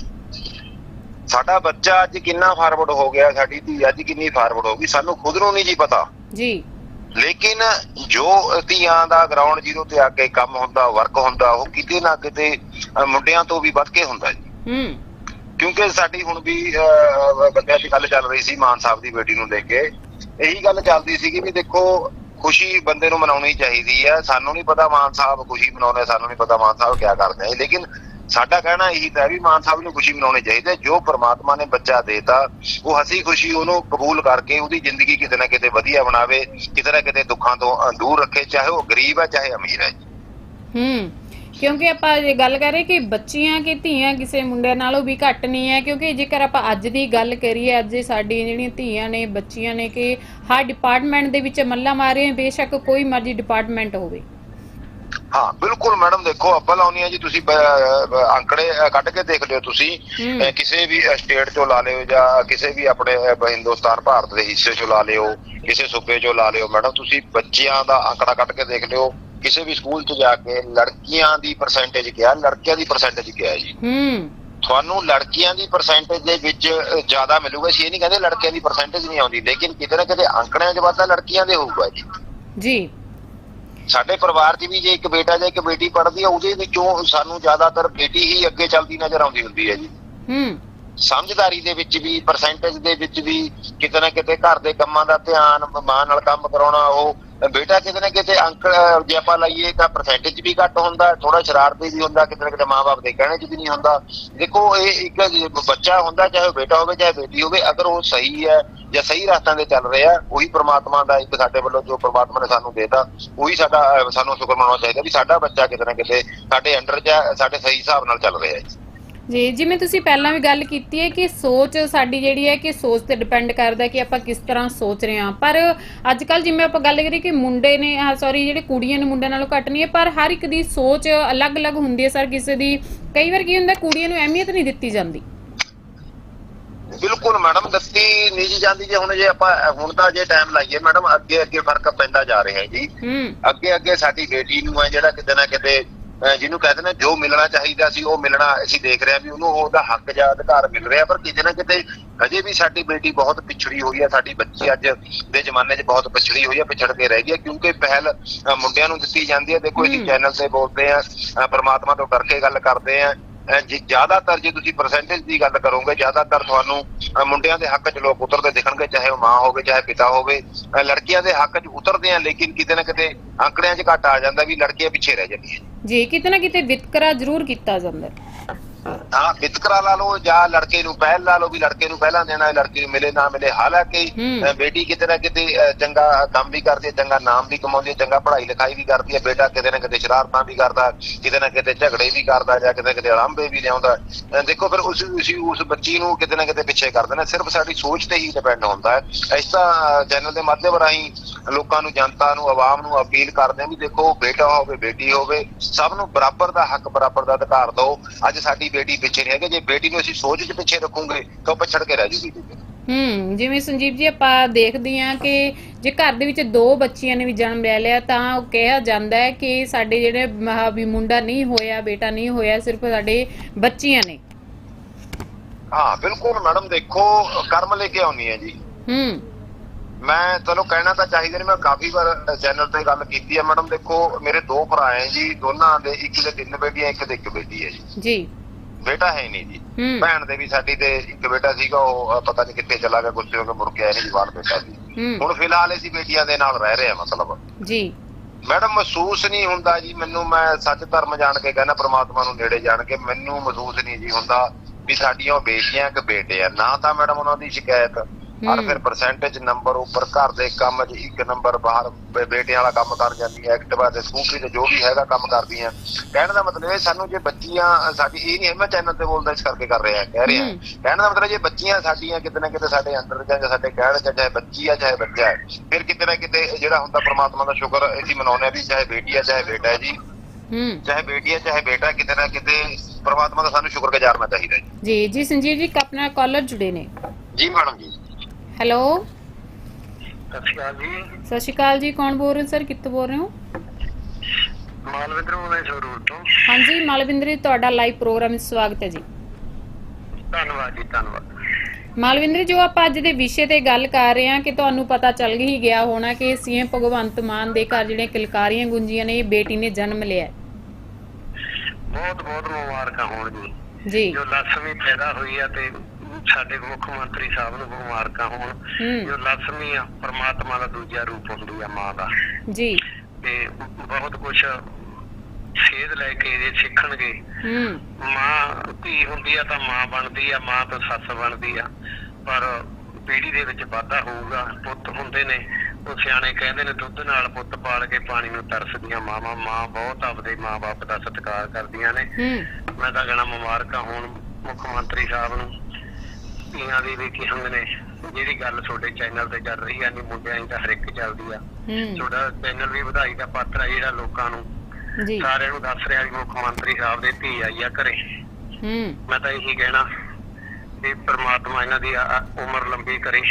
ਸਾਡਾ ਬੱਚਾ ਅੱਜ ਕਿੰਨਾ ਫਾਰਵਰਡ ਹੋ ਗਿਆ ਸਾਡੀ ਧੀ ਅੱਜ ਕਿੰਨੀ ਫਾਰਵਰਡ ਹੋ ਗਈ ਸਾਨੂੰ ਖੁਦ ਨੂੰ ਨਹੀਂ ਜੀ ਪਤਾ। ਜੀ। ਲੇਕਿਨ ਜੋ ਧੀਆਂ ਦਾ ਗਰਾਊਂਡ ਜ਼ੀਰੋ ਤੇ ਆ ਕੇ ਕੰਮ ਹੁੰਦਾ ਵਰਕ ਹੁੰਦਾ ਉਹ ਕਿਤੇ ਨਾ ਕਿਤੇ ਮੁੰਡਿਆਂ ਤੋਂ ਵੀ ਵੱਧ ਕੇ ਹੁੰਦਾ ਜੀ। ਹੂੰ। ਕਿਉਂਕਿ ਸਾਡੀ ਹੁਣ ਵੀ ਬੰਦਿਆਂ ਦੀ ਗੱਲ ਚੱਲ ਰਹੀ ਸੀ ਮਾਨ ਸਾਹਿਬ ਦੀ ਬੇਟੀ ਨੂੰ ਲੈ ਕੇ। ਇਹੀ ਗੱਲ ਚੱਲਦੀ ਸੀਗੀ ਵੀ ਦੇਖੋ ਖੁਸ਼ੀ ਬੰਦੇ ਨੂੰ ਮਨਾਉਣੀ ਚਾਹੀਦੀ ਹੈ। ਸਾਨੂੰ ਨਹੀਂ ਪਤਾ ਮਾਨ ਸਾਹਿਬ ਖੁਸ਼ੀ ਮਨਾਉਂਦੇ ਸਾਨੂੰ ਨਹੀਂ ਪਤਾ ਮਾਨ ਸਾਹਿਬ ਕੀ ਕਰਦੇ ਹੈ ਲੇਕਿਨ ਸਾਡਾ ਕਹਿਣਾ ਇਹੀ ਤਾਂ ਵੀ ਮਾਨ ਸਾਹਿਬ ਨੂੰ ਖੁਸ਼ੀ ਮਨਾਉਣੀ ਚਾਹੀਦੀ ਹੈ। ਜੋ ਪ੍ਰਮਾਤਮਾ ਨੇ ਬੱਚਾ ਦੇਤਾ, ਉਹ ਹਸੀ ਖੁਸ਼ੀ ਉਹਨੂੰ ਕਬੂਲ ਕਰਕੇ ਉਹਦੀ ਜ਼ਿੰਦਗੀ ਕਿਤੇ ਨਾ ਕਿਤੇ ਵਧੀਆ ਬਣਾਵੇ, ਕਿਤੇ ਨਾ ਕਿਤੇ ਦੁੱਖਾਂ ਤੋਂ ਦੂਰ ਰੱਖੇ, ਚਾਹੇ ਉਹ ਗਰੀਬ ਹੈ, ਚਾਹੇ ਅਮੀਰ ਹੈ ਹੂੰ, ਕਿਉਂਕਿ ਆਪਾਂ ਇਹ ਗੱਲ ਕਰ ਰਹੇ ਕਿ ਬੱਚੀਆਂ ਕਿ ਧੀਆਂ ਕਿਸੇ ਮੁੰਡੇ ਨਾਲੋਂ ਵੀ ਘੱਟ ਨਹੀਂ ਹੈ, ਕਿਉਂਕਿ ਜੇਕਰ ਆਪਾਂ ਅੱਜ ਦੀ ਗੱਲ ਕਰੀਏ, ਅੱਜ ਸਾਡੀਆਂ ਜਿਹੜੀਆਂ ਧੀਆਂ ਨੇ, ਬੱਚੀਆਂ ਨੇ ਕਿ ਹਰ ਡਿਪਾਰਟਮੈਂਟ ਦੇ ਵਿੱਚ ਮੱਲਾ ਮਾਰੇ ਬੇਸ਼ੱਕ ਕੋਈ ਮਰਜ਼ੀ ਡਿਪਾਰਟਮੈਂਟ ਹੋਵੇ। ਹਾਂ ਬਿਲਕੁਲ ਮੈਡਮ ਦੇਖੋ ਅੱਬਲ ਆਉਣੀ ਹੈ ਜੀ ਤੁਸੀਂ ਅੰਕੜੇ ਕੱਢ ਕੇ ਦੇਖ ਲਿਓ ਤੁਸੀਂ। ਕਿਸੇ ਵੀ ਸਟੇਟ ਚੋਂ ਲਾ ਲਿਓ ਜਾਂ ਕਿਸੇ ਵੀ ਆਪਣੇ ਹਿੰਦੁਸਤਾਨ ਭਾਰਤ ਦੇ ਹਿੱਸੇ ਚੋਂ ਲਾ ਲਿਓ ਕਿਸੇ ਸੂਬੇ ਚੋਂ ਲਾ ਲਿਓ। ਮੈਡਮ ਤੁਸੀਂ ਬੱਚਿਆਂ ਦਾ ਅੰਕੜਾ ਕੱਢ ਕੇ ਦੇਖ ਲਿਓ। ਕਿਸੇ ਵੀ ਸਕੂਲ 'ਚ ਜਾ ਕੇ ਲੜਕੀਆਂ ਦੀ ਪਰਸੈਂਟੇਜ ਕਿਹਾ ਲੜਕਿਆਂ ਦੀ ਪਰਸੈਂਟੇਜ ਕਿਹਾ ਜੀ? ਹੂੰ। ਤੁਹਾਨੂੰ ਲੜਕੀਆਂ ਦੀ ਪਰਸੈਂਟੇਜ ਦੇ ਵਿੱਚ ਜ਼ਿਆਦਾ ਮਿਲੂਗਾ ਅਸੀਂ ਇਹ ਨਹੀਂ ਕਹਿੰਦੇ ਲੜਕਿਆਂ ਦੀ ਪਰਸੈਂਟੇਜ ਨਹੀਂ ਆਉਂਦੀ। ਲੇਕਿਨ ਕਿਤੇ ਨਾ ਕਿਤੇ ਅੰਕੜਿਆਂ 'ਚ ਵਾਧਾ ਲੜਕੀਆਂ ਦੇ ਹੋਊਗਾ ਜੀ। ਜੀ। ਸਾਡੇ ਪਰਿਵਾਰ 'ਚ ਵੀ ਜੇ ਇੱਕ ਬੇਟਾ ਜਾਂ ਇੱਕ ਬੇਟੀ ਪੜ੍ਹਦੀ ਹੈ ਉਹਦੇ ਵਿੱਚੋਂ ਸਾਨੂੰ ਜ਼ਿਆਦਾਤਰ ਬੇਟੀ ਹੀ ਅੱਗੇ ਚੱਲਦੀ ਨਜ਼ਰ ਆਉਂਦੀ ਹੁੰਦੀ ਹੈ ਜੀ। ਹੂੰ। ਸਮਝਦਾਰੀ ਦੇ ਵਿੱਚ ਵੀ ਪਰਸੈਂਟੇਜ ਦੇ ਵਿੱਚ ਵੀ ਕਿਤੇ ਨਾ ਕਿਤੇ ਘਰ ਦੇ ਕੰਮਾਂ ਦਾ ਧਿਆਨ ਮਾਂ ਨਾਲ ਕੰਮ ਕਰਾਉਣਾ ਉਹ ਬੇਟਾ ਕਿਤੇ ਨਾ ਕਿਤੇ ਅੰਕ ਜੇ ਆਪਾਂ ਲਈਏ ਤਾਂ ਪਰਸੈਂਟੇਜ ਵੀ ਘੱਟ ਹੁੰਦਾ ਥੋੜਾ ਸ਼ਰਾਰਤੀ ਵੀ ਹੁੰਦਾ ਕਿਤੇ ਨਾ ਕਿਤੇ ਮਾਪੇ ਦੇ ਕਹਿਣੇ 'ਚ ਵੀ ਨਹੀਂ ਹੁੰਦਾ। ਦੇਖੋ ਇਹ ਇੱਕ ਬੱਚਾ ਹੁੰਦਾ ਚਾਹੇ ਬੇਟਾ ਹੋਵੇ ਚਾਹੇ ਬੇਟੀ ਹੋਵੇ ਅਗਰ ਉਹ ਸਹੀ ਹੈ ਜਾਂ ਸਹੀ ਰਸਤਿਆਂ ਤੇ ਚੱਲ ਰਿਹਾ, ਉਹੀ ਪ੍ਰਮਾਤਮਾ ਦਾ ਇੱਕ ਸਾਡੇ ਵੱਲੋਂ ਜੋ ਪ੍ਰਮਾਤਮਾ ਨੇ ਸਾਨੂੰ ਦੇਤਾ, ਉਹੀ ਸਾਡਾ ਸਾਨੂੰ ਸ਼ੁਕਰ ਮਨਾਉਣਾ ਚਾਹੀਦਾ ਵੀ ਸਾਡਾ ਬੱਚਾ ਕਿਤੇ ਨਾ ਕਿਤੇ ਸਾਡੇ ਅੰਡਰ ਜਾਂ ਸਾਡੇ ਸਹੀ ਹਿਸਾਬ ਨਾਲ ਚੱਲ ਰਿਹਾ ਹੈ। ਜੀ, ਜਿਵੇਂ ਤੁਸੀਂ ਪਹਿਲਾਂ ਵੀ ਗੱਲ ਕੀਤੀ ਹੈ ਕਿ ਸੋਚ ਸਾਡੀ ਜਿਹੜੀ ਹੈ ਕਿ ਸੋਚ ਤੇ ਡਿਪੈਂਡ ਕਰਦਾ ਕਿ ਆਪਾਂ ਕਿਸ ਤਰ੍ਹਾਂ ਸੋਚ ਰਹੇ ਹਾਂ। ਪਰ ਅੱਜ ਕੱਲ ਜਿਵੇਂ ਆਪਾਂ ਗੱਲ ਕਰੀਏ ਕਿ ਮੁੰਡੇ ਨੇ ਸੌਰੀ ਜਿਹੜੇ ਕੁੜੀਆਂ ਨੇ ਮੁੰਡਿਆਂ ਨਾਲੋਂ ਘੱਟ ਨਹੀਂ ਹੈ, ਪਰ ਹਰ ਇੱਕ ਦੀ ਸੋਚ ਅਲੱਗ-ਅਲੱਗ ਹੁੰਦੀ ਹੈ ਸਰ, ਕਿਸੇ ਦੀ, ਕਈ ਵਾਰ ਕੀ ਹੁੰਦਾ, ਕੁੜੀਆਂ ਨੂੰ ਅਹਿਮੀਅਤ ਨਹੀਂ ਦਿੱਤੀ ਜਾਂਦੀ। ਬਿਲਕੁਲ ਮੈਡਮ ਨਹੀਂ ਜੀ ਜਾਂਦੀ ਜੇ ਹੁਣ ਜੇ ਆਪਾਂ ਹੁਣ ਤਾਂ ਜੇ ਟਾਈਮ ਲਾਈਏ ਮੈਡਮ ਅੱਗੇ ਅੱਗੇ ਫ਼ਰਕ ਪੈਂਦਾ ਜਾ ਰਿਹਾ ਹੈ ਜੀ ਅੱਗੇ ਅੱਗੇ ਸਾਡੀ ਬੇਟੀ ਨੂੰ ਹੈ ਜਿਹੜਾ ਕਿਤੇ ਨਾ ਕਿਤੇ ਜਿਹਨੂੰ ਕਹਿੰਦੇ ਨੇ ਜੋ ਮਿਲਣਾ ਚਾਹੀਦਾ ਸੀ ਉਹ ਮਿਲਣਾ ਅਸੀਂ ਦੇਖ ਰਹੇ ਵੀ ਉਹਨੂੰ ਉਹਦਾ ਹੱਕ ਜਾਂ ਅਧਿਕਾਰ ਮਿਲ ਰਿਹਾ ਪਰ ਕਿਤੇ ਨਾ ਕਿਤੇ ਅਜੇ ਵੀ ਸਾਡੀ ਬੇਟੀ ਬਹੁਤ ਪਿਛੜੀ ਹੋਈ ਹੈ ਸਾਡੀ ਬੱਚੀ ਅੱਜ ਦੇ ਜ਼ਮਾਨੇ 'ਚ ਬਹੁਤ ਪਿਛੜੀ ਹੋਈ ਹੈ ਪਿਛੜ ਕੇ ਰਹਿ ਗਈ ਹੈ ਕਿਉਂਕਿ ਪਹਿਲ ਮੁੰਡਿਆਂ ਨੂੰ ਦਿੱਤੀ ਜਾਂਦੀ ਹੈ ਦੇਖੋ ਅਸੀਂ। ਚੈਨਲ ਤੇ ਬੋਲਦੇ ਆ ਪਰਮਾਤਮਾ ਤੋਂ ਡਰ ਕੇ ਗੱਲ ਕਰਦੇ ਆ ਜ਼ਿਆਦਾਤਰ ਜੇ ਤੁਸੀਂ ਪਰਸੈਂਟੇਜ ਦੀ ਗੱਲ ਕਰੋਗੇ, ਜ਼ਿਆਦਾਤਰ ਤੁਹਾਨੂੰ ਮੁੰਡਿਆਂ ਦੇ ਹੱਕ 'ਚ ਲੋਕ ਉਤਰਦੇ ਦਿਖਣਗੇ, ਚਾਹੇ ਉਹ ਮਾਂ ਹੋਵੇ, ਚਾਹੇ ਪਿਤਾ ਹੋਵੇ। ਲੜਕੀਆਂ ਦੇ ਹੱਕ 'ਚ ਉਤਰਦੇ ਆ, ਲੇਕਿਨ ਕਿਤੇ ਨਾ ਕਿਤੇ ਅੰਕੜਿਆਂ 'ਚ ਘੱਟ ਆ ਜਾਂਦਾ ਵੀ ਲੜਕੀਆਂ ਪਿੱਛੇ ਰਹਿ ਜਾਂਦੀਆਂ ਜੀ, ਕਿਤੇ ਨਾ ਕਿਤੇ ਵਿਤਕਰਾ ਜ਼ਰੂਰ ਕੀਤਾ ਜਾਂਦਾ। ਹੈ। ਵਿਤਕਰਾ ਲਾ ਲਓ ਜਾਂ ਲੜਕੇ ਨੂੰ ਪਹਿਲ ਲਾ ਲਓ ਵੀ ਲੜਕੇ ਨੂੰ ਪਹਿਲਾਂ ਦੇਣਾ ਹੈ ਲੜਕੀ ਨੂੰ ਮਿਲੇ ਨਾ ਮਿਲੇ। ਹਾਲਾਂਕਿ ਬੇਟੀ ਕਿਤੇ ਨਾ ਕਿਤੇ ਚੰਗਾ ਕੰਮ ਵੀ ਕਰਦੀ ਹੈ ਚੰਗਾ ਨਾਮ ਵੀ ਕਮਾਉਂਦੀ ਹੈ ਚੰਗਾ ਪੜ੍ਹਾਈ ਲਿਖਾਈ ਵੀ ਕਰਦੀ ਹੈ ਬੇਟਾ ਕਿਤੇ ਨਾ ਕਿਤੇ ਸ਼ਰਾਰਤਾਂ ਵੀ ਕਰਦਾ ਕਿਤੇ ਨਾ ਕਿਤੇ ਝਗੜੇ ਵੀ ਕਰਦਾ ਜਾਂ ਕਿਤੇ ਕਿਤੇ ਅਲੰਬੇ ਵੀ ਲਿਆਉਂਦਾ। ਦੇਖੋ ਫਿਰ ਉਸ ਉਸ ਉਸ ਬੱਚੀ ਨੂੰ ਕਿਤੇ ਨਾ ਕਿਤੇ ਪਿੱਛੇ ਕਰ ਦੇਣਾ। ਸਿਰਫ ਸਾਡੀ ਸੋਚ ਤੇ ਹੀ ਡਿਪੈਂਡ ਹੁੰਦਾ ਹੈ। ਇਸ ਤਾਂ ਚੈਨਲ ਦੇ ਮਾਧਿਅਮ ਰਾਹੀਂ ਲੋਕਾਂ ਨੂੰ ਜਨਤਾ ਨੂੰ ਆਵਾਮ ਨੂੰ ਅਪੀਲ ਕਰਦੇ ਹਾਂ ਵੀ ਦੇਖੋ ਬੇਟਾ ਹੋਵੇ ਬੇਟੀ ਹੋਵੇ ਸਭ ਨੂੰ ਬਰਾਬਰ ਦਾ ਹੱਕ ਬਰਾਬਰ ਦਾ ਅਧਿਕਾਰ ਦਿਓ। ਅੱਜ ਸਾਡੀ ਬੇਟੀ ਪਿੱਛੇ ਨਹੀਂ ਹੈਗੀ ਜੇ ਬੇਟੀ ਨੂੰ ਅਸੀਂ ਸੋਚ 'ਚ ਪਿੱਛੇ ਰੱਖੂਗੇ ਤਾਂ ਪਛੜ ਕੇ ਰਹਿ ਜੂਗੀ। ਹੂੰ ਜਿਵੇਂ ਸੰਜੀਵ ਜੀ ਆਪਾਂ ਦੇਖਦੇ ਹਾਂ ਕਿ ਜੇ ਘਰ ਦੇ ਵਿੱਚ ਦੋ ਬੱਚੀਆਂ ਨੇ ਵੀ ਜਨਮ ਲੈ ਲਿਆ ਤਾਂ ਉਹ ਕਿਹਾ ਜਾਂਦਾ ਹੈ ਕਿ ਸਾਡੇ ਜਿਹੜੇ ਮਹਾ ਵੀ ਮੁੰਡਾ ਨਹੀਂ ਹੋਇਆ ਬੇਟਾ ਨਹੀਂ ਹੋਇਆ ਸਿਰਫ ਸਾਡੇ ਬੱਚੀਆਂ ਨੇ। ਹਾਂ ਬਿਲਕੁਲ ਮੈਡਮ ਦੇਖੋ ਕਰਮ ਲੈ ਕੇ ਆਉਣੀ ਹੈ ਜੀ। ਹੂੰ। ਮੈਂ ਚਲੋ ਕਹਿਣਾ ਤਾਂ ਚਾਹੀਦਾ ਨਹੀਂ ਮੈਂ ਕਾਫੀ ਵਾਰ ਚੈਨਲ ਤੇ ਗੱਲ ਕੀਤੀ ਹੈ ਮੈਡਮ ਦੇਖੋ ਮੇਰੇ ਦੋ ਭਰਾ ਹੈ ਜੀ ਦੋਨਾਂ ਦੇ ਇੱਕ ਦੇ ਤਿੰਨ ਬੇਟੀਆਂ ਇੱਕ ਦੇ ਇੱਕ ਬੇਟੀ ਹੈ ਜੀ। ਜੀ। ਬੇਟਾ ਹੈ ਨਹੀਂ ਜੀ। ਭੈਣ ਦੇ ਵੀ ਸਾਡੀ ਤੇ ਇੱਕ ਬੇਟਾ ਸੀਗਾ ਉਹ ਪਤਾ ਨਹੀਂ ਕਿੱਥੇ ਚਲਾ ਗਿਆ ਗੁੱਸੇ ਹੋ ਕੇ ਮੁੜ ਕੇ ਆਇਆ ਨਹੀਂ ਜਵਾਨ ਬੇਟਾ ਸੀ ਹੁਣ ਫਿਲਹਾਲ ਅਸੀਂ ਬੇਟੀਆਂ ਦੇ ਨਾਲ ਰਹਿ ਰਹੇ ਹਾਂ ਮਤਲਬ। ਜੀ। ਮੈਡਮ ਮਹਿਸੂਸ ਨਹੀਂ ਹੁੰਦਾ ਜੀ ਮੈਨੂੰ ਮੈਂ ਸੱਚ ਧਰਮ ਜਾਣ ਕੇ ਕਹਿੰਦਾ ਪ੍ਰਮਾਤਮਾ ਨੂੰ ਨੇੜੇ ਜਾਣ ਕੇ ਮੈਨੂੰ ਮਹਿਸੂਸ ਨਹੀਂ ਜੀ ਹੁੰਦਾ ਵੀ ਸਾਡੀਆਂ ਉਹ ਬੇਟੀਆਂ ਕਿ ਬੇਟੇ ਆ। ਨਾ ਤਾਂ ਮੈਡਮ ਉਹਨਾਂ ਦੀ ਸ਼ਿਕਾਇਤ ਔਰ ਹੂੰ। ਫਿਰ ਪਰਸੈਂਟੇਜ ਨੰਬਰ ਉੱਪਰ ਘਰ ਦੇ ਕੰਮ 'ਚ ਇੱਕ ਨੰਬਰ ਬਾਹਰ ਬੇਟਿਆਂ ਵਾਲਾ ਕੰਮ ਕਰ ਜਾਂਦੀ ਹੈ ਐਕਟਿਵਾ ਤੇ ਸਕੂਟਰੀ ਤੇ ਜੋ ਵੀ ਹੈਗਾ ਕੰਮ ਕਰਦੀਆਂ ਕਹਿਣ ਦਾ ਮਤਲਬ ਇਹ ਸਾਨੂੰ ਜੇ ਬੱਚੀਆਂ ਸਾਡੀ ਇਹ ਨਹੀਂ ਹੈ ਮੈਂ ਚੈਨਲ ਤੇ ਬੋਲਦਾ ਇਸ ਕਰਕੇ ਕਰ ਰਿਹਾ ਕਹਿ ਰਿਹਾ। ਹੂੰ। ਕਹਿਣ ਦਾ ਮਤਲਬ ਜੇ ਬੱਚੀਆਂ ਸਾਡੀਆਂ ਕਿਤੇ ਨਾ ਕਿਤੇ ਸਾਡੇ ਅੰਦਰ ਜਾਂ ਜਾਂ ਸਾਡੇ ਕਹਿਣ ਚ ਚਾਹੇ ਬੱਚੀ ਆ ਚਾਹੇ ਬੱਚਾ ਹੈ ਫਿਰ ਕਿਤੇ ਨਾ ਕਿਤੇ ਜਿਹੜਾ ਹੁੰਦਾ ਪ੍ਰਮਾਤਮਾ ਦਾ ਸ਼ੁਕਰ ਅਸੀਂ ਮਨਾਉਂਦੇ ਆ ਵੀ ਚਾਹੇ ਬੇਟੀ ਆ ਚਾਹੇ ਬੇਟਾ ਹੈ ਜੀ। ਹੂੰ। ਚਾਹੇ ਬੇਟੀ ਆ ਚਾਹੇ ਬੇਟਾ ਕਿਤੇ ਨਾ ਕਿਤੇ ਪ੍ਰਮਾਤਮਾ ਦਾ ਸਾਨੂੰ ਸ਼ੁਕਰ ਗੁਜ਼ਾਰਨਾ ਚਾਹੀਦਾ ਜੀ। ਜੀ ਜੀ ਸੰਜੀਵ ਜੀ ਆਪਣਾ ਕਾਲਰ ਜੁੜੇ ਨੇ। ਜੀ ਮੈਡਮ ਜੀ। ਹੈਲੋ। ਸਤਿ ਸ਼੍ਰੀ ਅਕਾਲ ਜੀ। ਸਤਿ ਸ਼੍ਰੀ ਅਕਾਲ ਜੀ ਕੌਣ ਬੋਲ ਰਹੇ ਹੋ ਸਰ? ਕਿੱਥੋਂ ਬੋਲ ਰਹੇ ਹੋ? ਮਾਲਵਿੰਦਰ ਬੋਲੇ ਸਰੂਰ ਤੋਂ। ਹਾਂਜੀ ਮਾਲਵਿੰਦਰ ਜੀ ਤੁਹਾਡਾ ਲਾਈਵ ਪ੍ਰੋਗਰਾਮ ਵਿੱਚ ਸਵਾਗਤ ਹੈ ਜੀ। ਧੰਨਵਾਦ ਜੀ ਧੰਨਵਾਦ। ਮਾਲਵਿੰਦਰ ਜੋ ਆਪਾਂ ਅੱਜ ਦੇ ਵਿਸ਼ੇ ਤੇ ਗੱਲ ਕਰ ਰਹੇ ਹਾਂ ਕਿ ਤੁਹਾਨੂੰ ਪਤਾ ਚੱਲ ਹੀ ਗਿਆ ਹੋਣਾ ਕਿ ਸੀਐਮ ਭਗਵੰਤ ਮਾਨ ਦੇ ਘਰ ਜਿਹੜੀਆਂ ਕਿਲਕਾਰੀਆਂ ਗੁੰਜੀਆਂ ਨੇ ਇਹ ਬੇਟੀ ਨੇ ਜਨਮ ਲਿਆ। ਬਹੁਤ ਬਹੁਤ ਮੁਬਾਰਕਾਂ ਹੋਣ ਜੀ। ਜੀ। ਜੋ ਲక్ష్ਮੀ ਪੈਦਾ ਹੋਈ ਆ ਤੇ ਸਾਡੇ ਮੁੱਖ ਮੰਤਰੀ ਸਾਹਿਬ ਨੂੰ ਮੁਬਾਰਕਾਂ ਹੋਣ ਜੋ ਲక్ష్ਮੀ ਆ ਪਰਮਾਤਮਾ ਦਾ ਦੂਜਾ ਰੂਪ ਹੁੰਦੀ ਆ ਮਾਂ ਦਾ। ਜੀ। ਤੇ ਬਹੁਤ ਕੁਝ ਸੇਧ ਲੈ ਕੇ ਇਹ ਸਿੱਖਣਗੇ। ਮਾਂ ਧੀ ਹੁੰਦੀ ਆ ਤਾਂ ਮਾਂ ਬਣਦੀ ਆ ਮਾਂ ਤੋਂ ਸੱਸ ਬਣਦੀ ਆ। ਪਰ ਪੀੜ੍ਹੀ ਦੇ ਵਿੱਚ ਵਾਧਾ ਹੋਊਗਾ ਪੁੱਤ ਹੁੰਦੇ ਨੇ ਉਹ ਸਿਆਣੇ ਕਹਿੰਦੇ ਨੇ ਦੁੱਧ ਨਾਲ ਪੁੱਤ ਪਾਲ ਕੇ ਪਾਣੀ ਨੂੰ ਤਰਸਦੀਆਂ ਮਾਵਾਂ। ਮਾਂ ਬਹੁਤ ਆਪਦੇ ਮਾਂ-ਬਾਪ ਦਾ ਸਤਿਕਾਰ ਕਰਦੀਆਂ ਨੇ। ਮੈਂ ਤਾਂ ਕਹਿਣਾ ਮੁਬਾਰਕਾਂ ਹੋਣ ਮੁੱਖ ਮੰਤਰੀ ਸਾਹਿਬ ਨੂੰ। ਧੀਆਂ ਦੀ ਵੀ ਕਿਸਮ ਨੇ ਜਿਹੜੀ ਗੱਲ ਤੁਹਾਡੇ ਚੈਨਲ ਤੇ ਚੱਲ ਰਹੀ ਆ ਨਹੀਂ ਮੁੰਡਿਆਂ ਦੀ ਤਾਂ ਹਰ ਇੱਕ ਚੱਲਦੀ ਆ। ਤੁਹਾਡਾ ਚੈਨਲ ਵੀ ਵਧਾਈ ਦਾ ਪਾਤਰ ਆ ਜਿਹੜਾ ਲੋਕਾਂ ਨੂੰ। ਜੀ। ਸਾਰਿਆਂ ਨੂੰ ਦੱਸ ਰਿਹਾ ਮੁੱਖ ਮੰਤਰੀ ਸਾਹਿਬ ਦੇ ਧੀ ਆਈ ਆ ਘਰੇ। ਹੂੰ। ਮੈਂ ਤਾਂ ਇਹੀ ਕਹਿਣਾ ਵੀ ਪ੍ਰਮਾਤਮਾ ਇਹਨਾਂ ਦੀ ਉਮਰ ਲੰਬੀ ਕਰੇ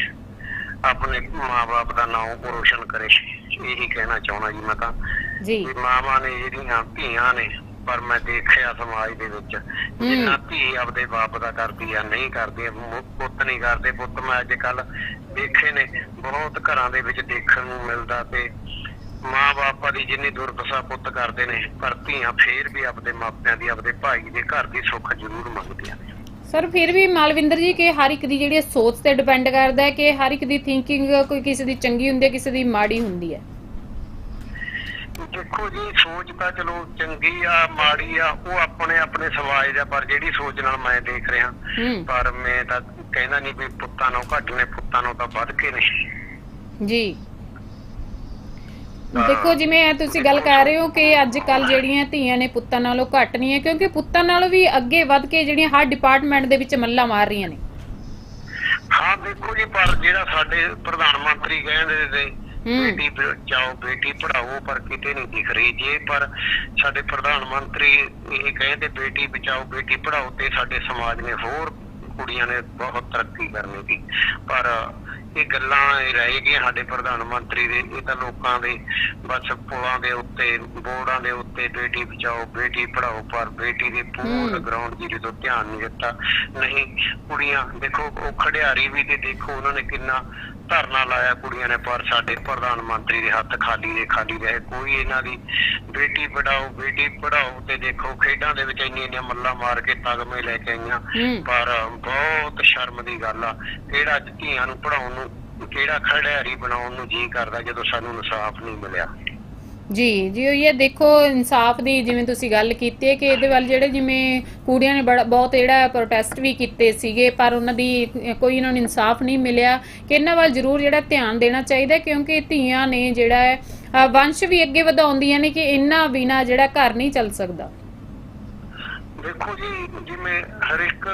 ਆਪਣੇ ਮਾਪੇ ਦਾ ਨਾਮ ਰੋਸ਼ਨ ਕਰੇ। ਇਹੀ ਕਹਿਣਾ ਚਾਹੁੰਦਾ ਜੀ ਮੈਂ ਤਾਂ। ਜੀ। ਮਾਵਾਂ ਨੇ ਜਿਹੜੀਆਂ ਧੀਆਂ ਨੇ ਪਰ ਮੈਂ ਦੇਖਿਆ ਸਮਾਜ ਦੇ ਵਿੱਚ ਜਿੰਨਾ ਧੀ ਆਪਦੇ ਬਾਪ ਦਾ ਕਰਦੀ ਆ ਨਹੀਂ ਕਰਦੀ ਪੁੱਤ ਨਹੀਂ ਕਰਦੇ। ਪੁੱਤ ਮੈਂ ਅੱਜ ਕੱਲ ਦੇਖੇ ਨੇ ਬਹੁਤ ਘਰਾਂ ਦੇ ਵਿੱਚ ਦੇਖਣ ਨੂੰ ਮਿਲਦਾ ਤੇ ਮਾਂ-ਬਾਪਾਂ ਦੀ ਜਿੰਨੀ ਦੁਰਦਸ਼ਾ ਪੁੱਤ ਕਰਦੇ ਨੇ ਪਰ ਧੀਆਂ ਫੇਰ ਵੀ ਆਪਦੇ ਮਾਪਿਆਂ ਦੀ ਆਪਦੇ ਭਾਈ ਦੇ ਘਰ ਦੀ ਸੁੱਖ ਜ਼ਰੂਰ ਮੰਗਦੀਆਂ ਨੇ। ਸਰ ਫਿਰ ਵੀ ਮਾਲਵਿੰਦਰ ਜੀ ਕਿ ਹਰ ਇੱਕ ਦੀ ਜਿਹੜੀ ਸੋਚ ਤੇ ਡਿਪੈਂਡ ਕਰਦਾ ਹੈ ਕਿ ਹਰ ਇੱਕ ਦੀ ਥਿੰਕਿੰਗ ਕੋਈ ਕਿਸੇ ਦੀ ਚੰਗੀ ਹੁੰਦੀ ਹੈ ਕਿਸੇ ਦੀ ਮਾੜੀ ਹੁੰਦੀ ਹੈ। ਦੇਖੋ ਜੀ ਸੋਚ ਤਾਂ ਚਲੋ ਚੰਗੀ ਆ ਮਾੜੀ ਆ ਉਹ ਆਪਣੇ ਆਪਣੇ ਸਮਾਜ ਦਾ ਪਰ ਜਿਹੜੀ ਸੋਚ ਨਾਲ ਮੈਂ ਦੇਖ ਰਿਹਾ ਪਰ ਮੈਂ ਤਾਂ ਕਹਿੰਦਾ ਨਹੀਂ ਵੀ ਪੁੱਤਾਂ ਨੂੰ ਘੱਟ ਨੇ ਪੁੱਤਾਂ ਨੂੰ ਤਾਂ ਵੱਧ ਕੇ ਨੇ। ਜੀ। ਦੇਖੋ ਜਿਵੇਂ ਤੁਸੀਂ ਗੱਲ ਕਰ ਰਹੇ ਹੋ ਕਿ ਅੱਜ ਕੱਲ ਜਿਹੜੀਆਂ ਧੀਆਂ ਨੇ ਪੁੱਤਾਂ ਨਾਲੋਂ ਘੱਟ ਨਹੀਂ ਹੈ ਕਿਉਂਕਿ ਪੁੱਤਾਂ ਨਾਲੋਂ ਵੀ ਅੱਗੇ ਵੱਧ ਕੇ ਜਿਹੜੀਆਂ ਹਰ ਡਿਪਾਰਟਮੈਂਟ ਦੇ ਵਿੱਚ ਮੱਲਾ ਮਾਰ ਰਹੀਆਂ ਨੇ। ਹਾਂ ਦੇਖੋ ਜੀ ਪਰ ਜਿਹੜਾ ਸਾਡੇ ਪ੍ਰਧਾਨ ਮੰਤਰੀ ਕਹਿੰਦੇ ਨੇ। ਬੇਟੀ ਬਚਾਓ ਬੇਟੀ ਪੜਾਓ ਪਰ ਕਿਤੇ ਨਹੀਂ ਦਿਖ ਰਹੀ। ਜੇ ਪਰ ਸਾਡੇ ਪ੍ਰਧਾਨ ਮੰਤਰੀ ਇਹ ਕਹਿੰਦੇ ਬੇਟੀ ਬਚਾਓ ਬੇਟੀ ਪੜਾਓ ਤੇ ਸਾਡੇ ਸਮਾਜ ਨੇ ਹੋਰ ਕੁੜੀਆਂ ਨੇ ਬਹੁਤ ਤਰੱਕੀ ਕਰਨੀ ਸੀ। ਪਰ ਇਹ ਗੱਲਾਂ ਰਹਿ ਗਈਆਂ ਸਾਡੇ ਪ੍ਰਧਾਨ ਮੰਤਰੀ ਦੇ। ਇਹ ਤਾਂ ਲੋਕਾਂ ਦੇ ਬਸ ਪੁਲਾਂ ਦੇ ਉੱਤੇ ਬੋਰਡਾਂ ਦੇ ਉੱਤੇ ਬੇਟੀ ਬਚਾਓ ਬੇਟੀ ਪੜਾਓ ਪਰ ਬੇਟੀ ਦੇ ਪੂਰਨ ਹੂੰ। ਗਰਾਊਂਡ ਜ਼ੀਰੋ ਤੋਂ ਧਿਆਨ ਨਹੀਂ ਦਿੱਤਾ। ਨਹੀਂ ਕੁੜੀਆਂ ਦੇਖੋ ਉਹ ਖੜਿਆਰੀ ਵੀ ਤੇ ਦੇਖੋ ਉਹਨਾਂ ਨੇ ਕਿੰਨਾ ਧਰਨਾ ਲਾਇਆ ਕੁੜੀਆਂ ਨੇ ਪਰ ਸਾਡੇ ਪ੍ਰਧਾਨ ਮੰਤਰੀ ਦੇ ਹੱਥ ਖਾਲੀ ਦੇ ਖਾਲੀ ਰਹੇ। ਕੋਈ ਇਹਨਾਂ ਦੀ ਬੇਟੀ ਪੜਾਓ ਬੇਟੀ ਪੜਾਓ ਤੇ ਦੇਖੋ ਖੇਡਾਂ ਦੇ ਵਿੱਚ ਇੰਨੀਆਂ ਇੰਨੀਆਂ ਮੱਲਾਂ ਮਾਰ ਕੇ ਤਗਮੇ ਲੈ ਕੇ ਆਈਆਂ। ਪਰ ਬਹੁਤ ਸ਼ਰਮ ਦੀ ਗੱਲ ਆ। ਕਿਹੜਾ ਅੱਜ ਧੀਆਂ ਨੂੰ ਪੜਾਉਣ ਨੂੰ ਕਿਹੜਾ ਖੜਿਆਰੀ ਬਣਾਉਣ ਨੂੰ ਜੀ ਕਰਦਾ ਜਦੋਂ ਸਾਨੂੰ ਇਨਸਾਫ ਨਹੀਂ ਮਿਲਿਆ? ਜੀ ਜੀ ਇਹ ਦੇਖੋ ਇਨਸਾਫ ਦੀ ਜਿਵੇਂ ਤੁਸੀਂ ਗੱਲ ਕੀਤੀ ਹੈ ਕਿ ਇਹਦੇ ਵੱਲ ਜਿਹੜੇ ਜਿਵੇਂ ਕੁੜੀਆਂ ਨੇ ਬੜਾ ਬਹੁਤ ਜਿਹੜਾ ਪ੍ਰੋਟੈਸਟ ਵੀ ਕੀਤੇ ਸੀਗੇ ਪਰ ਉਹਨਾਂ ਦੀ ਕੋਈ ਉਹਨਾਂ ਨੂੰ ਇਨਸਾਫ ਨਹੀਂ ਮਿਲਿਆ ਕਿ ਇਹਨਾਂ ਵੱਲ ਜ਼ਰੂਰ ਜਿਹੜਾ ਧਿਆਨ ਦੇਣਾ ਚਾਹੀਦਾ ਕਿਉਂਕਿ ਧੀਆਂ ਨੇ ਜਿਹੜਾ ਹੈ ਵੰਸ਼ ਵੀ ਅੱਗੇ ਵਧਾਉਂਦੀਆਂ ਨੇ ਕਿ ਇਹਨਾਂ ਬਿਨਾ ਜਿਹੜਾ ਘਰ ਨਹੀਂ ਚੱਲ ਸਕਦਾ ਦੇਖੋ ਜੀ ਜਿਵੇਂ ਹਰ ਇੱਕ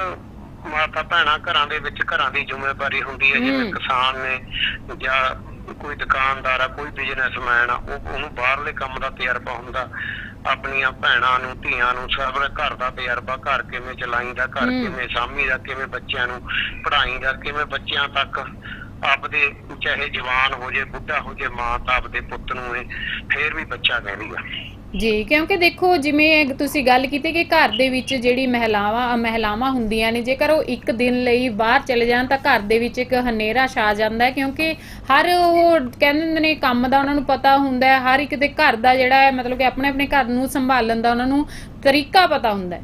ਮਾਤਾ ਭੈਣਾਂ ਘਰਾਂ ਦੇ ਵਿੱਚ ਘਰਾਂ ਦੀ ਜ਼ਿੰਮੇਵਾਰੀ ਹੁੰਦੀ ਹੈ ਜਿਵੇਂ। ਕਿਸਾਨ ਨੇ ਜਾਂ ਕੋਈ ਦੁਕਾਨਦਾਰ ਆ ਕੋਈ ਬਿਜ਼ਨਸਮੈਨ ਆ ਉਹ ਉਹਨੂੰ ਬਾਹਰਲੇ ਕੰਮ ਦਾ ਤਜਰਬਾ ਹੁੰਦਾ ਆਪਣੀਆਂ ਭੈਣਾਂ ਨੂੰ ਧੀਆਂ ਨੂੰ ਸਭ ਦਾ ਘਰ ਦਾ ਤਜਰਬਾ ਘਰ ਕਿਵੇਂ ਚਲਾਈਦਾ ਘਰ ਹੂੰ। ਕਿਵੇਂ ਸਾਂਭੀਦਾ ਕਿਵੇਂ ਬੱਚਿਆਂ ਨੂੰ ਪੜ੍ਹਾਈਦਾ ਕਿਵੇਂ ਬੱਚਿਆਂ ਤੱਕ ਆਪਦੇ ਚਾਹੇ ਜਵਾਨ ਹੋ ਜੇ ਬੁੱਢਾ ਹੋ ਜੇ ਮਾਂ ਤਾਂ ਆਪਦੇ ਪੁੱਤ ਨੂੰ ਇਹ ਫੇਰ ਵੀ ਬੱਚਾ ਕਹਿੰਦੀ ਆ ਜੀ, ਕਿਉਂਕਿ ਦੇਖੋ, ਜਿਵੇਂ ਤੁਸੀਂ ਗੱਲ ਕੀਤੀ ਕਿ ਘਰ ਦੇ ਵਿੱਚ ਜਿਹੜੀ ਮਹਿਲਾਵਾਂ ਮਹਿਲਾਵਾਂ ਹੁੰਦੀਆਂ ਨੇ, ਜੇਕਰ ਉਹ ਇੱਕ ਦਿਨ ਲਈ ਬਾਹਰ ਚਲੇ ਜਾਣ, ਤਾਂ ਘਰ ਦੇ ਵਿੱਚ ਇੱਕ ਹਨੇਰਾ ਛਾ ਜਾਂਦਾ ਹੈ, ਕਿਉਂਕਿ ਹਰ ਉਹ ਕਹਿੰਦੇ ਨੇ, ਕੰਮ ਦਾ ਉਹਨਾਂ ਨੂੰ ਪਤਾ ਹੁੰਦਾ ਹੈ, ਹਰ ਇੱਕ ਦੇ ਘਰ ਦਾ ਜਿਹੜਾ ਹੈ, ਮਤਲਬ ਕਿ ਆਪਣੇ ਆਪਣੇ ਘਰ ਨੂੰ ਸੰਭਾਲਣ ਦਾ ਉਹਨਾਂ ਨੂੰ ਤਰੀਕਾ ਪਤਾ ਹੁੰਦਾ ਹੈ।